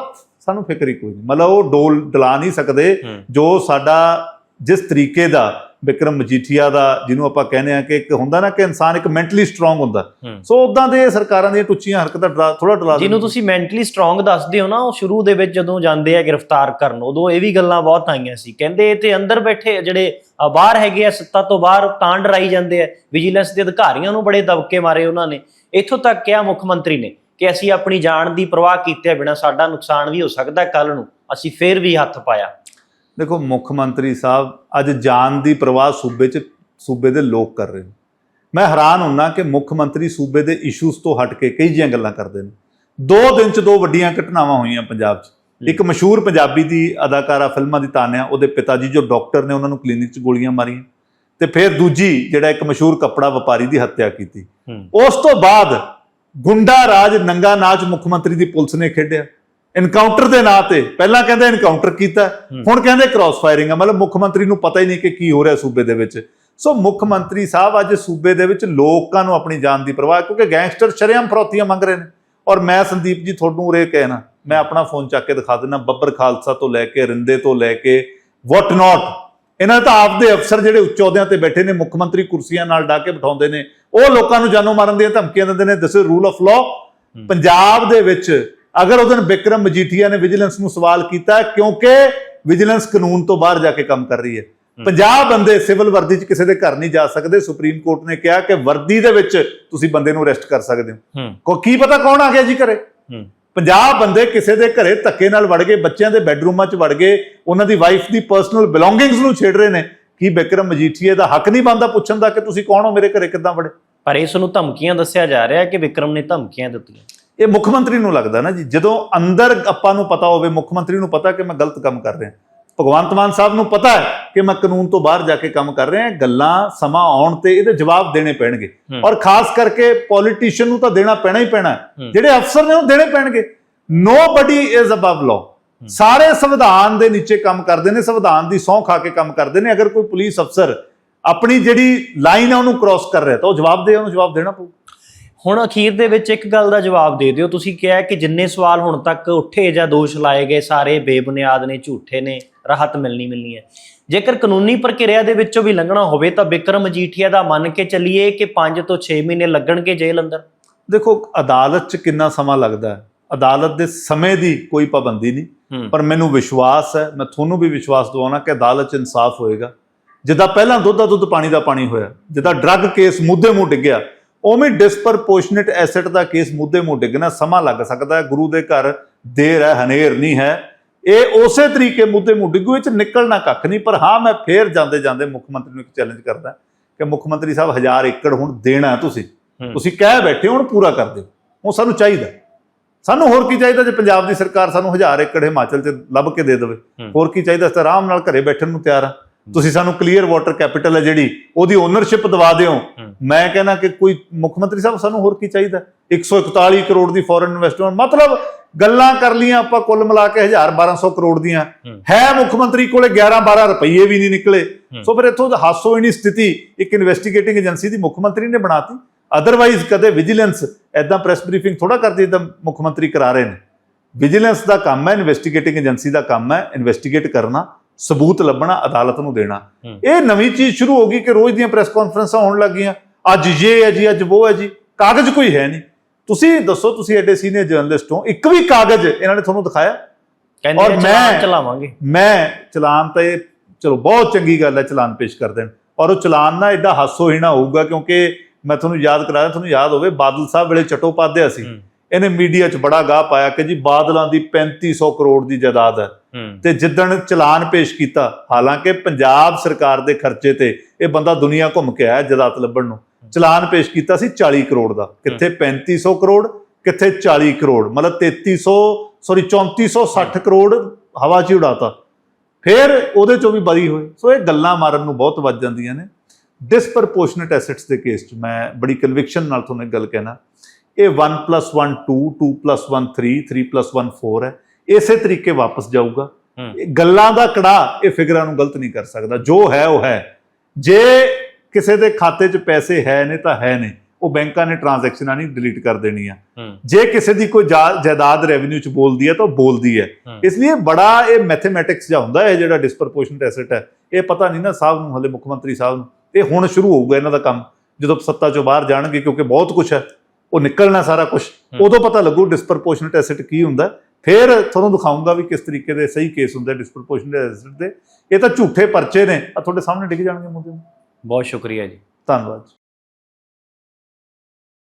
ਸਾਨੂੰ ਫਿਕਰ ਹੀ ਕੋਈ ਨਹੀਂ। ਮਤਲਬ ਉਹ ਡੋਲ ਡਲਾ ਨਹੀਂ ਸਕਦੇ ਜੋ ਸਾਡਾ ਜਿਸ ਤਰੀਕੇ ਦਾ ਵਿਕਰਮ ਮਜੀਠੀਆ ਦਾ ਜਿਹਨੂੰ ਆਪਾਂ ਕਹਿੰਦੇ ਆ ਕਿ ਇੱਕ ਹੁੰਦਾ ਨਾ ਕਿ ਇਨਸਾਨ ਇੱਕ ਮੈਂਟਲੀ ਸਟਰੋਂਗ ਹੁੰਦਾ। ਸੋ ਉਦਾਂ ਦੇ ਸਰਕਾਰਾਂ ਦੀਆਂ ਟੁੱਚੀਆਂ ਹਰਕਤਾਂ ਡਰਾ ਥੋੜਾ ਡਲਾ ਜਿਹਨੂੰ ਤੁਸੀਂ ਮੈਂਟਲੀ ਸਟਰੋਂਗ ਦੱਸਦੇ ਹੋ ਨਾ ਉਹ ਸ਼ੁਰੂ ਦੇ ਵਿੱਚ ਜਦੋਂ ਜਾਂਦੇ ਆ ਗ੍ਰਿਫਤਾਰ ਕਰਨ ਉਦੋਂ ਇਹ ਵੀ ਗੱਲਾਂ ਬਹੁਤ ਆਈਆਂ ਸੀ। ਕਹਿੰਦੇ ਇਹ ਤੇ ਅੰਦਰ ਬੈਠੇ ਜਿਹੜੇ ਬਾਹਰ ਹੈਗੇ ਆ ਸੱਤਾ ਤੋਂ ਬਾਹਰ ਤਾਂ ਡਰਾਈ ਜਾਂਦੇ ਆ। ਵਿਜੀਲੈਂਸ ਦੇ ਅਧਿਕਾਰੀਆਂ ਨੂੰ ਬੜੇ ਦਬਕੇ ਮਾਰੇ ਉਹਨਾਂ ਨੇ। ਇੱਥੋਂ ਤੱਕ ਕਿਹਾ ਮੁੱਖ ਮੰਤਰੀ ਨੇ। ਕਿ ਅਸੀਂ ਆਪਣੀ ਜਾਨ ਦੀ ਪਰਵਾਹ ਕੀਤੇ ਬਿਨਾ ਸਾਡਾ ਨੁਕਸਾਨ ਵੀ ਹੋ ਸਕਦਾ ਕੱਲ ਨੂੰ। ਅਸੀਂ ਫੇਰ ਵੀ ਹੱਥ ਪਾਇਆ। ਦੇਖੋ ਮੁੱਖ ਮੰਤਰੀ ਸਾਹਿਬ ਅੱਜ ਜਾਨ ਦੀ ਪ੍ਰਵਾਹ ਸੂਬੇ 'ਚ ਸੂਬੇ ਦੇ ਲੋਕ ਕਰ ਰਹੇ ਨੇ। ਮੈਂ ਹੈਰਾਨ ਹੁੰਨਾ ਕਿ ਮੁੱਖ ਮੰਤਰੀ ਸੂਬੇ ਦੇ ਇਸ਼ੂਜ਼ ਤੋਂ ਹਟ ਕੇ ਕਈ ਜੀਆਂ ਗੱਲਾਂ ਕਰਦੇ ਨੇ। ਦੋ ਦਿਨ 'ਚ ਦੋ ਵੱਡੀਆਂ ਘਟਨਾਵਾਂ ਹੋਈਆਂ ਪੰਜਾਬ 'ਚ। ਇੱਕ ਮਸ਼ਹੂਰ ਪੰਜਾਬੀ ਦੀ ਅਦਾਕਾਰਾ ਫਿਲਮਾਂ ਦੀ ਤਾਨਿਆ ਉਹਦੇ ਪਿਤਾ ਜੀ ਜੋ ਡਾਕਟਰ ਨੇ ਉਹਨਾਂ ਨੂੰ ਕਲੀਨਿਕ 'ਚ ਗੋਲੀਆਂ ਮਾਰੀਆਂ। ਤੇ ਫਿਰ ਦੂਜੀ ਜਿਹੜਾ ਇੱਕ ਮਸ਼ਹੂਰ ਕੱਪੜਾ ਵਪਾਰੀ ਦੀ ਹੱਤਿਆ ਕੀਤੀ। ਉਸ ਤੋਂ ਬਾਅਦ ਗੁੰਡਾ ਰਾਜ ਨੰਗਾ ਨਾਚ ਮੁੱਖ ਮੰਤਰੀ ਦੀ ਪੁਲਿਸ ਨੇ ਖੇਡਿਆ। ਐਨਕਾਊਂਟਰ ਦੇ ਨਾਂ ਤੇ ਪਹਿਲਾਂ ਕਹਿੰਦੇ ਐਨਕਾਊਂਟਰ ਕੀਤਾ। ਹੁਣ ਕਹਿੰਦੇ ਕ੍ਰਾਸ ਫਾਇਰਿੰਗ ਆ। ਮਤਲਬ ਮੁੱਖ ਮੰਤਰੀ ਨੂੰ ਪਤਾ ਹੀ ਨਹੀਂ ਕਿ ਕੀ ਹੋ ਰਿਹਾ ਸੂਬੇ ਦੇ ਵਿੱਚ। ਸੋ ਮੁੱਖ ਮੰਤਰੀ ਸਾਹਿਬ ਅੱਜ ਸੂਬੇ ਦੇ ਵਿੱਚ ਲੋਕਾਂ ਨੂੰ ਆਪਣੀ ਜਾਨ ਦੀ ਪਰਵਾਹ ਕਿਉਂਕਿ ਗੈਂਗਸਟਰ ਸ਼ਰੇਆਮ ਫਰੋਤੀਆਂ ਮੰਗ ਰਹੇ ਨੇ। ਔਰ ਮੈਂ ਸੰਦੀਪ ਜੀ ਤੁਹਾਨੂੰ ਉਰੇ ਕਹਿਣਾ ਮੈਂ ਆਪਣਾ ਫੋਨ ਚੱਕ ਕੇ ਦਿਖਾ ਦਿੰਦਾ ਬੱਬਰ ਖਾਲਸਾ ਤੋਂ ਲੈ ਕੇ ਰਿੰਦੇ ਤੋਂ ਲੈ ਕੇ ਵਾਟ ਨਾਟ ਇਹਨਾਂ ਤਾਂ ਆਪਦੇ ਅਫਸਰ ਜਿਹੜੇ ਉੱਚ ਅਹੁਦਿਆਂ ਤੇ ਬੈਠੇ ਨੇ ਮੁੱਖ ਮੰਤਰੀ ਕੁਰਸੀਆਂ ਨਾਲ ਡਾ ਕੇ ਬਿਠਾਉਂਦੇ ਨੇ। ਉਹ ਲੋਕਾਂ ਨੂੰ ਜਾਨੋਂ ਮਾਰਨ ਦੀਆਂ ਧਮਕੀਆਂ ਦਿੰਦੇ ਨੇ this rule of law Punjab ਦੇ ਵਿੱਚ ਅਗਰ ਉਹ ਦਿਨ ਵਿਕਰਮ ਮਜੀਠੀਆ ਨੇ ਵਿਜੀਲੈਂਸ ਨੂੰ ਸਵਾਲ ਕੀਤਾ ਕਿਉਂਕਿ ਵਿਜੀਲੈਂਸ ਕਾਨੂੰਨ ਤੋਂ ਬਾਹਰ ਜਾ ਕੇ ਕੰਮ ਕਰ ਰਹੀ ਹੈ। 50 ਬੰਦੇ ਸਿਵਲ ਵਰਦੀ 'ਚ ਕਿਸੇ ਦੇ ਘਰ ਨਹੀਂ ਜਾ ਸਕਦੇ। ਸੁਪਰੀਮ ਕੋਰਟ ਨੇ ਕਿਹਾ ਕਿ ਵਰਦੀ ਦੇ ਵਿੱਚ ਤੁਸੀਂ ਬੰਦੇ ਨੂੰ ਅਰੈਸਟ ਕਰ ਸਕਦੇ ਹੋ। ਕੋ ਕੀ ਪਤਾ ਕੌਣ ਆ ਗਿਆ ਜੀ ਘਰੇ? 50 ਬੰਦੇ ਕਿਸੇ ਦੇ ਘਰੇ ਧੱਕੇ ਨਾਲ ਵੜ ਗਏ ਬੱਚਿਆਂ ਦੇ ਬੈੱਡਰੂਮਾਂ 'ਚ ਵੜ ਗਏ ਉਹਨਾਂ ਦੀ ਵਾਈਫ ਦੀ ਪਰਸਨਲ ਬਿਲੋਂਗਿੰਗਸ ਨੂੰ ਛੇੜ ਰਹੇ ਨੇ। ਕੀ ਬਿਕਰਮ ਮਜੀਠੀਏ ਦਾ ਹੱਕ ਨਹੀਂ ਬਣਦਾ ਪੁੱਛਣ ਦਾ ਕਿ ਤੁਸੀਂ ਕੌਣ ਹੋ ਮੇਰੇ ਘਰੇ ਕਿੱਦਾਂ ਵੜੇ? ਪਰ ਇਸ ਨੂੰ ਧਮਕੀਆਂ ਦੱਸਿਆ ਜਾ ਰਿਹਾ ਕਿ ਵਿਕਰਮ ਨੇ ਧਮਕੀਆਂ ਦਿੱਤੀਆਂ। ਇਹ ਮੁੱਖ ਮੰਤਰੀ ਨੂੰ ਲੱਗਦਾ ਨਾ ਜੀ ਜਦੋਂ ਅੰਦਰ ਆਪਾਂ ਨੂੰ ਪਤਾ ਹੋਵੇ ਮੁੱਖ ਮੰਤਰੀ ਨੂੰ ਪਤਾ ਕਿ ਮੈਂ ਗਲਤ ਕੰਮ ਕਰ ਰਿਹਾ। ਭਗਵੰਤ ਮਾਨ ਸਾਹਿਬ ਨੂੰ ਪਤਾ ਹੈ ਕਿ ਮੈਂ ਕਾਨੂੰਨ ਤੋਂ ਬਾਹਰ ਜਾ ਕੇ ਕੰਮ ਕਰ ਰਿਹਾ ਗੱਲਾਂ ਸਮਾਂ ਆਉਣ ਤੇ ਇਹਦੇ ਜਵਾਬ ਦੇਣੇ ਪੈਣਗੇ। ਔਰ ਖਾਸ ਕਰਕੇ ਪੋਲੀਟੀਸ਼ੀਅਨ ਨੂੰ ਤਾਂ ਦੇਣਾ ਪੈਣਾ ਹੀ ਪੈਣਾ। ਜਿਹੜੇ ਅਫਸਰ ਨੇ ਉਹ ਦੇਣੇ ਪੈਣਗੇ। ਨੋਬਡੀ ਇਜ਼ ਅਬਵ ਲਾਅ ਸਾਰੇ ਸੰਵਿਧਾਨ ਦੇ ਨੀਚੇ ਕੰਮ ਕਰਦੇ ਨੇ ਸੰਵਿਧਾਨ ਦੀ ਸਹੁੰ ਖਾ ਕੇ ਕੰਮ ਕਰਦੇ ਨੇ। ਅਗਰ ਕੋਈ ਪੁਲਿਸ ਅਫਸਰ ਆਪਣੀ ਜਿਹੜੀ ਲਾਈਨ ਹੈ ਉਹਨੂੰ ਕ੍ਰਾਸ ਕਰ ਰਿਹਾ ਤਾਂ ਉਹ ਜਵਾਬ ਦੇ ਉਹਨੂੰ ਜਵਾਬ ਦੇਣਾ ਪਊ। ਹੁਣ ਅਖੀਰ ਦੇ ਵਿੱਚ ਇੱਕ ਗੱਲ ਦਾ ਜਵਾਬ ਦੇ ਦਿਓ। ਤੁਸੀਂ ਕਿਹਾ ਕਿ ਜਿੰਨੇ ਸਵਾਲ ਹੁਣ ਤੱਕ ਉੱਠੇ ਜਾਂ ਦੋਸ਼ ਲਾਏ ਗਏ ਸਾਰੇ ਬੇਬੁਨਿਆਦ ਨੇ ਝੂਠੇ ਨੇ ਰਾਹਤ ਮਿਲਣੀ ਮਿਲਣੀ ਹੈ। ਜੇਕਰ ਕਾਨੂੰਨੀ ਪ੍ਰਕਿਰਿਆ ਦੇ ਵਿੱਚੋਂ ਵੀ ਲੰਘਣਾ ਹੋਵੇ ਤਾਂ ਵਿਕਰਮ ਮਜੀਠੀਆ ਦਾ ਮੰਨ ਕੇ ਚੱਲੀਏ ਕਿ 5 ਤੋਂ 6 ਮਹੀਨੇ ਲੱਗਣਗੇ ਜੇਲ੍ਹ ਅੰਦਰ। ਦੇਖੋ ਅਦਾਲਤ 'ਚ ਕਿੰਨਾ ਸਮਾਂ ਲੱਗਦਾ ਹੈ? ਅਦਾਲਤ ਦੇ ਸਮੇਂ ਦੀ ਕੋਈ ਪਾਬੰਦੀ ਨਹੀਂ। ਪਰ ਮੈਨੂੰ ਵਿਸ਼ਵਾਸ ਹੈ ਮੈਂ ਤੁਹਾਨੂੰ ਵੀ ਵਿਸ਼ਵਾਸ ਦਿਵਾਉਣਾ ਕਿ ਅਦਾਲਤ 'ਚ ਇਨਸਾਫ ਹੋਏਗਾ। ਜਿੱਦਾਂ ਪਹਿਲਾਂ ਦੁੱਧ ਦਾ ਦੁੱਧ ਪਾਣੀ ਦਾ ਪਾਣੀ ਹੋਇਆ ਜਿੱਦਾਂ ਡਰੱਗ ਕੇਸ ਮੁੱਦੇ ਮੂੰਹ ਡਿੱਗਿਆ ਉਵੇਂ ਡਿਸਪਰਪੋਰਸ਼ਨੇਟ ਐਸੈਟ ਦਾ ਕੇਸ ਮੁੱਦੇ ਮੂੰਹ ਡਿੱਗਣਾ ਸਮਾਂ ਲੱਗ ਸਕਦਾ ਹੈ ਗੁਰੂ ਦੇ ਘਰ ਦੇਰ ਹੈ ਹਨੇਰ ਨਹੀਂ ਹੈ। ਇਹ ਉਸੇ ਤਰੀਕੇ ਮੁੱਦੇ ਮੂੰਹ ਡਿੱਗੂ ਵਿੱਚ ਨਿਕਲਣਾ ਕੱਖ ਨਹੀਂ ਪਰ ਹਾਂ ਮੈਂ ਫੇਰ ਜਾਂਦੇ ਜਾਂਦੇ ਮੁੱਖ ਮੰਤਰੀ ਨੂੰ ਇੱਕ ਚੈਲੰਜ ਕਰਦਾ ਕਿ ਮੁੱਖ ਮੰਤਰੀ ਸਾਹਿਬ ਹਜ਼ਾਰ ਏਕੜ ਹੁਣ ਦੇਣਾ ਤੁਸੀਂ। ਤੁਸੀਂ ਕਹਿ ਬੈਠੇ ਹੁਣ ਪੂਰਾ ਕਰ ਦਿਓ। ਉਹ ਸਾਨੂੰ ਚਾਹੀਦਾ। ਸਾਨੂੰ ਹੋਰ ਕੀ ਚਾਹੀਦਾ ਜੇ ਪੰਜਾਬ ਦੀ ਸਰਕਾਰ ਸਾਨੂੰ ਹਜ਼ਾਰ ਏਕੜ ਹਿਮਾਚਲ 'ਚ ਲੱਭ ਕੇ ਦੇ ਦੇਵੇ। ਹੋਰ ਕੀ ਚਾਹੀਦਾ? ਅਸੀਂ ਆਰਾਮ ਨਾਲ ਘਰੇ ਬੈਠਣ ਨੂੰ ਤਿਆਰ ਆ ਤੁਸੀਂ ਸਾਨੂੰ ਕਲੀਅਰ ਵਾਟਰ ਕੈਪੀਟਲ ਹੈ ਜਿਹੜੀ ਉਹਦੀ ਓਨਰਸ਼ਿਪ ਦਵਾ ਦਿਓ। ਮੈਂ ਕਹਿੰਦਾ ਕਿ ਕੋਈ ਮੁੱਖ ਮੰਤਰੀ ਸਾਹਿਬ ਸਾਨੂੰ ਹੋਰ ਕੀ ਚਾਹੀਦਾ? 141 ਕਰੋੜ ਦੀ ਫੋਰਨ ਇਨਵੈਸਟਮੈਂਟ ਮਤਲਬ ਗੱਲਾਂ ਕਰ ਲੀਆਂ ਆਪਾਂ ਕੁੱਲ ਮਿਲਾ ਕੇ 1000 1200 ਕਰੋੜ ਦੀਆਂ। ਹੂੰ। ਮੁੱਖ ਮੰਤਰੀ ਕੋਲੇ 11 12 ਰੁਪਏ ਵੀ ਨਹੀਂ ਨਿਕਲੇ। ਸੋ ਫਿਰ ਇੱਥੋਂ ਹਾਸੋ ਨਹੀਂ ਸਥਿਤੀ ਇੱਕ ਇਨਵੈਸਟੀਗੇਟਿੰਗ ਏਜੰਸੀ ਦੀ ਮੁੱਖ ਮੰਤਰੀ ਨੇ ਬਣਾਤੀ। ਅਦਰਵਾਈਜ਼ ਕਦੇ ਵਿਜੀਲੈਂਸ ਐਦਾਂ ਪ੍ਰੈਸ ਬਰੀਫਿੰਗ ਥੋੜਾ ਕਰਦੀ ਤਾਂ ਮੁੱਖ ਮੰਤਰੀ ਕਰਾ ਰਹੇ ਨੇ। ਵਿਜੀਲੈਂਸ ਦਾ ਕੰਮ ਹੈ ਇਨਵੈਸਟੀਗੇਟਿੰਗ ਏਜੰਸੀ ਦਾ ਕੰਮ ਹੈ ਇਨਵੈਸਟੀਗੇਟ ਕਰਨਾ। ਸਬੂਤ ਲੱਭਣਾ ਅਦਾਲਤ ਨੂੰ ਦੇਣਾ। ਇਹ ਨਵੀਂ ਚੀਜ਼ ਸ਼ੁਰੂ ਹੋ ਗਈ ਕਿ ਰੋਜ਼ ਦੀਆਂ ਪ੍ਰੈਸ ਕਾਨਫਰੰਸਾਂ ਹੋਣ ਲੱਗੀਆਂ। ਅੱਜ ਇਹ ਹੈ ਜੀ ਅੱਜ ਉਹ ਹੈ ਜੀ। ਕਾਗਜ਼ ਕੋਈ ਹੈ ਨਹੀਂ। ਤੁਸੀਂ ਦੱਸੋ ਤੁਸੀਂ ਐਡੇ ਸੀਨੀਅਰ ਜਰਨਲਿਸਟ ਹੋ। ਇੱਕ ਵੀ ਕਾਗਜ਼ ਇਹਨਾਂ ਨੇ ਤੁਹਾਨੂੰ ਦਿਖਾਇਆ? ਕਹਿੰਦੇ ਔਰ ਮੈਂ- ਚਲਾਵਾਂਗੇ। ਮੈਂ ਚਲਾਨ ਤਾਂ ਇਹ ਚਲੋ ਬਹੁਤ ਚੰਗੀ ਗੱਲ ਹੈ ਚਲਾਨ ਪੇਸ਼ ਕਰ ਦੇਣ। ਔਰ ਉਹ ਚਲਾਨ ਨਾ ਐਡਾ ਹਾਸੋਹੀਣਾ ਹੋਊਗਾ ਕਿਉਂਕਿ ਮੈਂ ਤੁਹਾਨੂੰ ਯਾਦ ਕਰਾਇਆ ਤੁਹਾਨੂੰ ਯਾਦ ਹੋਵੇ ਬਾਦਲ ਸਾਹਿਬ ਵੇਲੇ ਚਟੋਪਾਧਿਆ ਸੀ। ਹੂੰ। ਇਹਨੇ ਮੀਡੀਆ 'ਚ ਬੜਾ ਗਾਹ ਪਾਇਆ ਕਿ ਜੀ ਬਾਦਲਾਂ ਦੀ 3500 ਕਰੋੜ ਦੀ ਜਾਇਦਾਦ ਹੂੰ। ਤੇ ਜਿੱਦਣ ਚਲਾਨ ਪੇਸ਼ ਕੀਤਾ ਹਾਲਾਂਕਿ ਪੰਜਾਬ ਸਰਕਾਰ ਦੇ ਖਰਚੇ ਤੇ ਇਹ ਬੰਦਾ ਦੁਨੀਆ ਘੁੰਮ ਕੇ ਆਇਆ ਜਾਇਦਾਦ ਲੱਭਣ ਨੂੰ। ਚਲਾਨ ਪੇਸ਼ ਕੀਤਾ ਸੀ 40 ਕਰੋੜ ਦਾ। ਕਿੱਥੇ 3500 ਕਰੋੜ ਕਿੱਥੇ 40 ਕਰੋੜ ਮਤਲਬ 3300 ਸੌਰੀ 3460 ਕਰੋੜ ਹਵਾ 'ਚ ਉਡਾਤਾ। ਫਿਰ ਉਹਦੇ ਚੋਂ ਵੀ ਬਰੀ ਹੋਏ ਸੋ ਇਹ ਗੱਲਾਂ ਮਾਰਨ ਨੂੰ ਬਹੁਤ ਵੱਜ ਜਾਂਦੀਆਂ ਨੇ। ਡਿਸਪਰਪੋਰਸ਼ਨੇਟ ਐਸੈਟਸ ਦੇ ਕੇਸ 'ਚ ਮੈਂ ਬੜੀ ਕਨਵਿਕਸ਼ਨ ਨਾਲ ਤੁਹਾਨੂੰ ਗੱਲ ਕਹਿਣਾ। ਇਹ 1 1 2 2 1 3 3 1 4 ਹੈ। ਇਸੇ ਤਰੀਕੇ ਵਾਪਸ ਜਾਊਗਾ। ਗੱਲਾਂ ਦਾ ਕੜਾ ਇਹ ਫਿਗਰਾਂ ਨੂੰ ਗਲਤ ਨਹੀਂ ਕਰ ਸਕਦਾ। ਜੋ ਹੈ ਉਹ ਹੈ। ਜੇ ਕਿਸੇ ਦੇ ਖਾਤੇ 'ਚ ਪੈਸੇ ਹੈ ਨੇ ਤਾਂ ਹੈ ਨੇ। ਉਹ ਬੈਂਕਾਂ ਨੇ ਟ੍ਰਾਂਜੈਕਸ਼ਨਾਂ ਨਹੀਂ ਡਿਲੀਟ ਕਰ ਦੇਣੀਆਂ। ਜੇ ਕਿਸੇ ਦੀ ਕੋਈ ਜਾ- ਜਾਇਦਾਦ ਰੈਵਨਿਊ 'ਚ ਬੋਲਦੀ ਹੈ ਤਾਂ ਉਹ ਬੋਲਦੀ ਹੈ। ਇਸ ਲਈ ਬੜਾ ਇਹ ਮੈਥਮੈਟਿਕਸ ਜਿਹਾ ਹੁੰਦਾ ਹੈ ਇਹ ਜਿਹੜਾ ਡਿਸਪਰਪੋਰਸ਼ਨਟ ਐਸੈਟ ਹੈ। ਇਹ ਪਤਾ ਨਹੀਂ ਨਾ ਸਾਹਿਬ ਨੂੰ ਹਲੇ ਮੁੱਖ ਮੰਤਰੀ ਸਾਹਿਬ ਨੂੰ। ਇਹ ਹੁਣ ਸ਼ੁਰੂ ਹੋਊਗਾ ਇਹਨਾਂ ਦਾ ਕੰਮ। ਜਦੋਂ ਸੱਤਾ ਚੋਂ ਬਾਹਰ ਜਾਣਗੇ ਕਿਉਂਕਿ ਬਹੁਤ ਕੁਝ ਹੈ। ਉਹ ਨਿਕਲਣਾ ਸਾਰਾ ਕੁਝ ਉਦੋਂ ਪਤਾ ਲੱਗੂ ਡਿਸਪਰਪੋਰਸ਼ਨਟ ਐਸੈਟ ਕੀ ਹੁੰਦਾ। ਫਿਰ ਤੁਹਾਨੂੰ ਦਿਖਾਉਂਗਾ ਵੀ ਕਿਸ ਤਰੀਕੇ ਦੇ ਸਹੀ ਕੇਸ ਹੁੰਦੇ ਡਿਸਪਰਪੋਰਸ਼ਨਟ ਐਸੈਟ ਦੇ ਇਹ ਤਾਂ ਝੂਠੇ ਪਰਚੇ ਨੇ। ਆ ਤੁਹਾਡੇ ਸਾਹਮਣੇ ਡਿੱਗ ਜਾਣਗੇ ਮੁੱਦੇ ਬਹੁਤ ਸ਼ੁਕਰੀਆ ਜੀ। ਧੰਨਵਾਦ